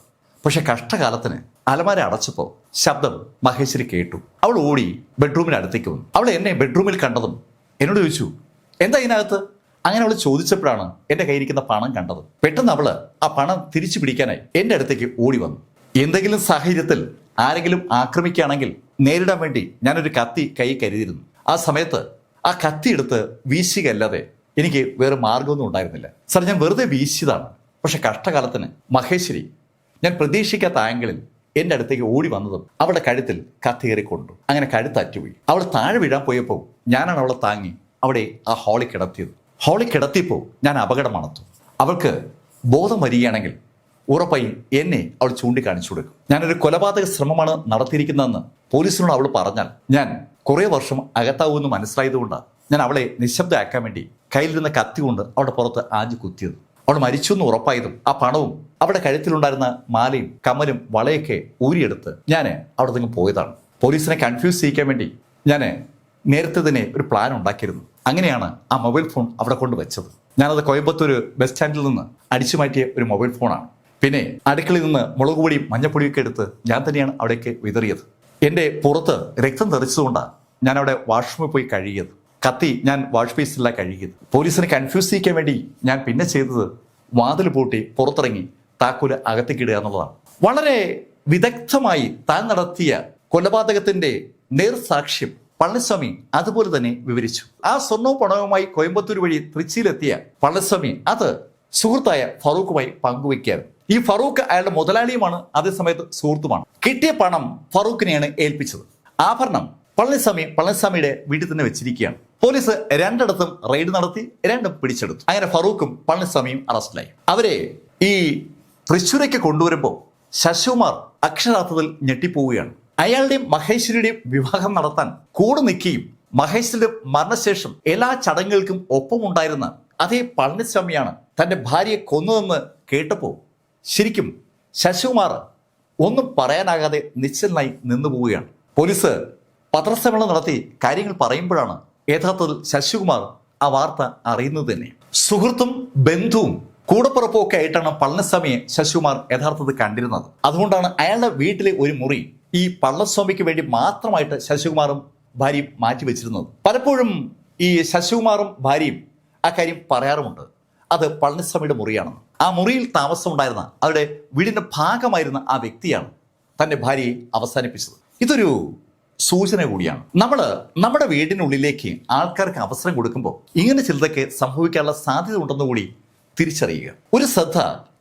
Speaker 1: പക്ഷെ കഷ്ടകാലത്തിന് അലമാര അടച്ചപ്പോൾ ശബ്ദം മഹേശ്വരി കേട്ടു. അവൾ ഓടി ബെഡ്റൂമിന് അടുത്തേക്ക് വന്നു. അവൾ എന്നെ ബെഡ്റൂമിൽ കണ്ടതും എന്നോട് ചോദിച്ചു എന്താ ഇതിനകത്ത്? അങ്ങനെ അവൾ ചോദിച്ചപ്പോഴാണ് എന്റെ കയ്യിരിക്കുന്ന പണം കണ്ടത്. പെട്ടെന്ന് അവൾ ആ പണം തിരിച്ചു പിടിക്കാനായി എന്റെ അടുത്തേക്ക് ഓടി വന്നു. എന്തെങ്കിലും സാഹചര്യത്തിൽ ആരെങ്കിലും ആക്രമിക്കുകയാണെങ്കിൽ നേരിടാൻ വേണ്ടി ഞാനൊരു കത്തി കൈ കരുതിയിരുന്നു. ആ സമയത്ത് ആ കത്തി എടുത്ത് വീശുകയല്ലാതെ എനിക്ക് വേറെ മാർഗമൊന്നും ഉണ്ടായിരുന്നില്ല. സാർ ഞാൻ വെറുതെ വീശിയതാണ്. പക്ഷെ കഷ്ടകാലത്തിന് മഹേശ്വരി ഞാൻ പ്രതീക്ഷിക്കാത്ത ആംഗിളിൽ എന്റെ അടുത്തേക്ക് ഓടി വന്നതും അവളുടെ കഴുത്തിൽ കത്തി കയറിക്കൊണ്ടു. അങ്ങനെ കഴുത്ത് അറ്റുപോയി അവൾ താഴെ വീഴാൻ പോയപ്പോൾ ഞാനാണ് അവളെ താങ്ങി അവിടെ ആ ഹാളിൽ കിടത്തിയത്. ഹാളിൽ കിടത്തിയപ്പോൾ ഞാൻ അപകടം മണത്തു. അവൾക്ക് ബോധം വരികയാണെങ്കിൽ ഉറപ്പായും എന്നെ അവൾ ചൂണ്ടിക്കാണിച്ചു കൊടുക്കും. ഞാനൊരു കൊലപാതക ശ്രമമാണ് നടത്തിയിരിക്കുന്നതെന്ന് പോലീസിനോട് അവൾ പറഞ്ഞാൽ ഞാൻ കുറേ വർഷം അകത്താവുമെന്ന് മനസ്സിലായതുകൊണ്ടാണ് ഞാൻ അവളെ നിശബ്ദയാക്കാൻ വേണ്ടി കയ്യിലിരുന്ന കത്തി കൊണ്ട് അവളുടെ പുറത്ത് ആഞ്ഞു കുത്തിയത്. അവൾ മരിച്ചു എന്ന് ഉറപ്പായതും ആ പണവും അവിടെ കഴുത്തിലുണ്ടായിരുന്ന മാലയും കമലും വളയൊക്കെ ഊരിയെടുത്ത് ഞാൻ അവിടെ നിന്ന് പോയതാണ്. പോലീസിനെ കൺഫ്യൂസ് ചെയ്യിക്കാൻ വേണ്ടി ഞാൻ നേരത്തെ തന്നെ ഒരു പ്ലാൻ ഉണ്ടാക്കിയിരുന്നു. അങ്ങനെയാണ് ആ മൊബൈൽ ഫോൺ അവിടെ കൊണ്ട് വെച്ചത്. ഞാനത് കോയമ്പത്തൂർ ബസ് സ്റ്റാൻഡിൽ നിന്ന് അടിച്ചു മാറ്റിയ ഒരു മൊബൈൽ ഫോണാണ്. പിന്നെ അടുക്കളയിൽ നിന്ന് മുളക് പൊടിയും മഞ്ഞപ്പൊടിയൊക്കെ എടുത്ത് ഞാൻ തന്നെയാണ് അവിടേക്ക് വിതറിയത്. എന്റെ പുറത്ത് രക്തം തെറിച്ചതുകൊണ്ടാണ് ഞാൻ അവിടെ വാഷ്റൂമിൽ പോയി കഴുകിയത്. കത്തി ഞാൻ വാഷ് ബേസിലാണ് കഴുകിയത്. പോലീസിനെ കൺഫ്യൂസ് ചെയ്യിക്കാൻ വേണ്ടി ഞാൻ പിന്നെ ചെയ്തത് വാതിൽ പൂട്ടി പുറത്തിറങ്ങി താക്കോൽ അകത്തേക്കിടുക എന്നുള്ളതാണ്. വളരെ വിദഗ്ധമായി താൻ നടത്തിയ കൊലപാതകത്തിന്റെ നേർസാക്ഷ്യം പളനിസ്വാമി അതുപോലെ തന്നെ വിവരിച്ചു. ആ സ്വർണവും പണവുമായി കോയമ്പത്തൂർ വഴി തൃച്ചിയിലെത്തിയ പളനിസ്വാമി അത് സുഹൃത്തായ ഫറൂഖുമായി പങ്കുവയ്ക്കുകയായിരുന്നു ഈ ഫറൂഖ് അയാളുടെ മുതലാളിയുമാണ് അതേസമയത്ത് സുഹൃത്തുമാണ്. കിട്ടിയ പണം ഫറൂഖിനെയാണ് ഏൽപ്പിച്ചത്. ആഭരണം പളനിസ്വാമി പളനിസ്വാമിയുടെ വീട്ടിൽ തന്നെ വെച്ചിരിക്കുകയാണ്. പോലീസ് രണ്ടിടത്തും റെയ്ഡ് നടത്തി രണ്ടും പിടിച്ചെടുത്തു. അങ്ങനെ ഫറൂഖും പളനിസ്വാമിയും അറസ്റ്റിലായി. അവരെ ഈ തൃശ്ശൂരേക്ക് കൊണ്ടുവരുമ്പോൾ ശശികുമാർ അക്ഷരാർത്ഥത്തിൽ ഞെട്ടിപ്പോവുകയാണ്. അയാളുടെയും മഹേശ്വരിയുടെയും വിവാഹം നടത്താൻ കൂടെ നിൽക്കുകയും മഹേശ്വരിയുടെ മരണശേഷം എല്ലാ ചടങ്ങുകൾക്കും ഒപ്പമുണ്ടായിരുന്ന അതേ പളനിസ്വാമിയാണ് തന്റെ ഭാര്യയെ കൊന്നതെന്ന് കേട്ടപ്പോൾ ശരിക്കും ശശികുമാർ ഒന്നും പറയാനാകാതെ നിശ്ചലനായി നിന്നു പോവുകയാണ്. പോലീസ് പത്രസമ്മേളനം നടത്തി കാര്യങ്ങൾ പറയുമ്പോഴാണ് യഥാർത്ഥത്തിൽ ശശികുമാർ ആ വാർത്ത അറിയുന്നത് തന്നെ. സുഹൃത്തും ബന്ധുവും കൂടപ്പുറപ്പും ഒക്കെ ആയിട്ടാണ് പളനിസ്വാമിയെ ശശികുമാർ യഥാർത്ഥത്തിൽ കണ്ടിരുന്നത്. അതുകൊണ്ടാണ് അയാളുടെ വീട്ടിലെ ഒരു മുറി ഈ പള്ളസ്വാമിക്ക് വേണ്ടി മാത്രമായിട്ട് ശശികുമാറും ഭാര്യയും മാറ്റിവെച്ചിരുന്നത് പലപ്പോഴും ഈ ശശികുമാറും ഭാര്യയും ആ കാര്യം പറയാറുമുണ്ട്. അത് പളനിസ്വാമിയുടെ മുറിയാണ്. ആ മുറിയിൽ താമസമുണ്ടായിരുന്ന അവരുടെ വീടിന്റെ ഭാഗമായിരുന്ന ആ വ്യക്തിയാണ് തന്റെ ഭാര്യയെ അവസാനിപ്പിച്ചത്. ഇതൊരു സൂചന കൂടിയാണ്. നമ്മൾ നമ്മുടെ വീടിനുള്ളിലേക്ക് ആൾക്കാർക്ക് അവസരം കൊടുക്കുമ്പോൾ ഇങ്ങനെ ചിലതൊക്കെ സംഭവിക്കാനുള്ള സാധ്യത ഉണ്ടെന്ന് കൂടി തിരിച്ചറിയുക. ഒരു ശ്രദ്ധ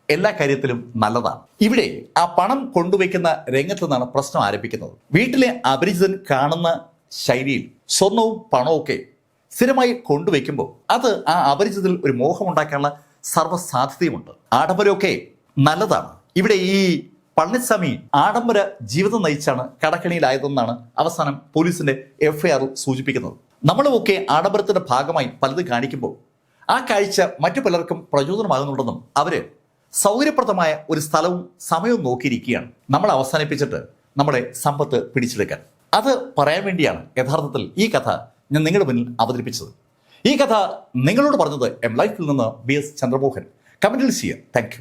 Speaker 1: എല്ലാ കാര്യത്തിലും നല്ലതാണ്. ഇവിടെ ആ പണം കൊണ്ടുവയ്ക്കുന്ന രംഗത്ത് നിന്നാണ് പ്രശ്നം ആരംഭിക്കുന്നത്. വീട്ടിലെ അപരിചിതൻ കാണുന്ന ശൈലിയിൽ സ്വർണവും പണവും ഒക്കെ സ്ഥിരമായി കൊണ്ടുവയ്ക്കുമ്പോൾ അത് ആ അപരിചിതത്തിൽ ഒരു മോഹമുണ്ടാക്കാനുള്ള സർവസാധ്യതയുമുണ്ട്. ആഡംബരമൊക്കെ നല്ലതാണ്. ഇവിടെ ഈ പളനിസ്വാമി ആഡംബര ജീവിതം നയിച്ചാണ് കടക്കണിയിലായതെന്നാണ് അവസാനം പോലീസിന്റെ എഫ്ഐആർ സൂചിപ്പിക്കുന്നത്. നമ്മളുമൊക്കെ ആഡംബരത്തിന്റെ ഭാഗമായി പലത് കാണിക്കുമ്പോൾ ആ കാഴ്ച മറ്റു പലർക്കും പ്രചോദനമാകുന്നുണ്ടെന്നും അവർ സൗകര്യപ്രദമായ ഒരു സ്ഥലവും സമയവും നോക്കിയിരിക്കുകയാണ്. നമ്മൾ അവസാനിപ്പിച്ചിട്ട് നമ്മുടെ സമ്പത്ത് പിടിച്ചെടുക്കാൻ. അത് പറയാൻ വേണ്ടിയാണ് യഥാർത്ഥത്തിൽ ഈ കഥ ഞാൻ നിങ്ങളുടെ മുന്നിൽ അവതരിപ്പിച്ചത്. ഈ കഥ നിങ്ങളോട് പറഞ്ഞത് എം ലൈഫിൽ നിന്ന് ബി എസ് ചന്ദ്രമോഹൻ. കമന്റിൽ ചെയ്യുക താങ്ക്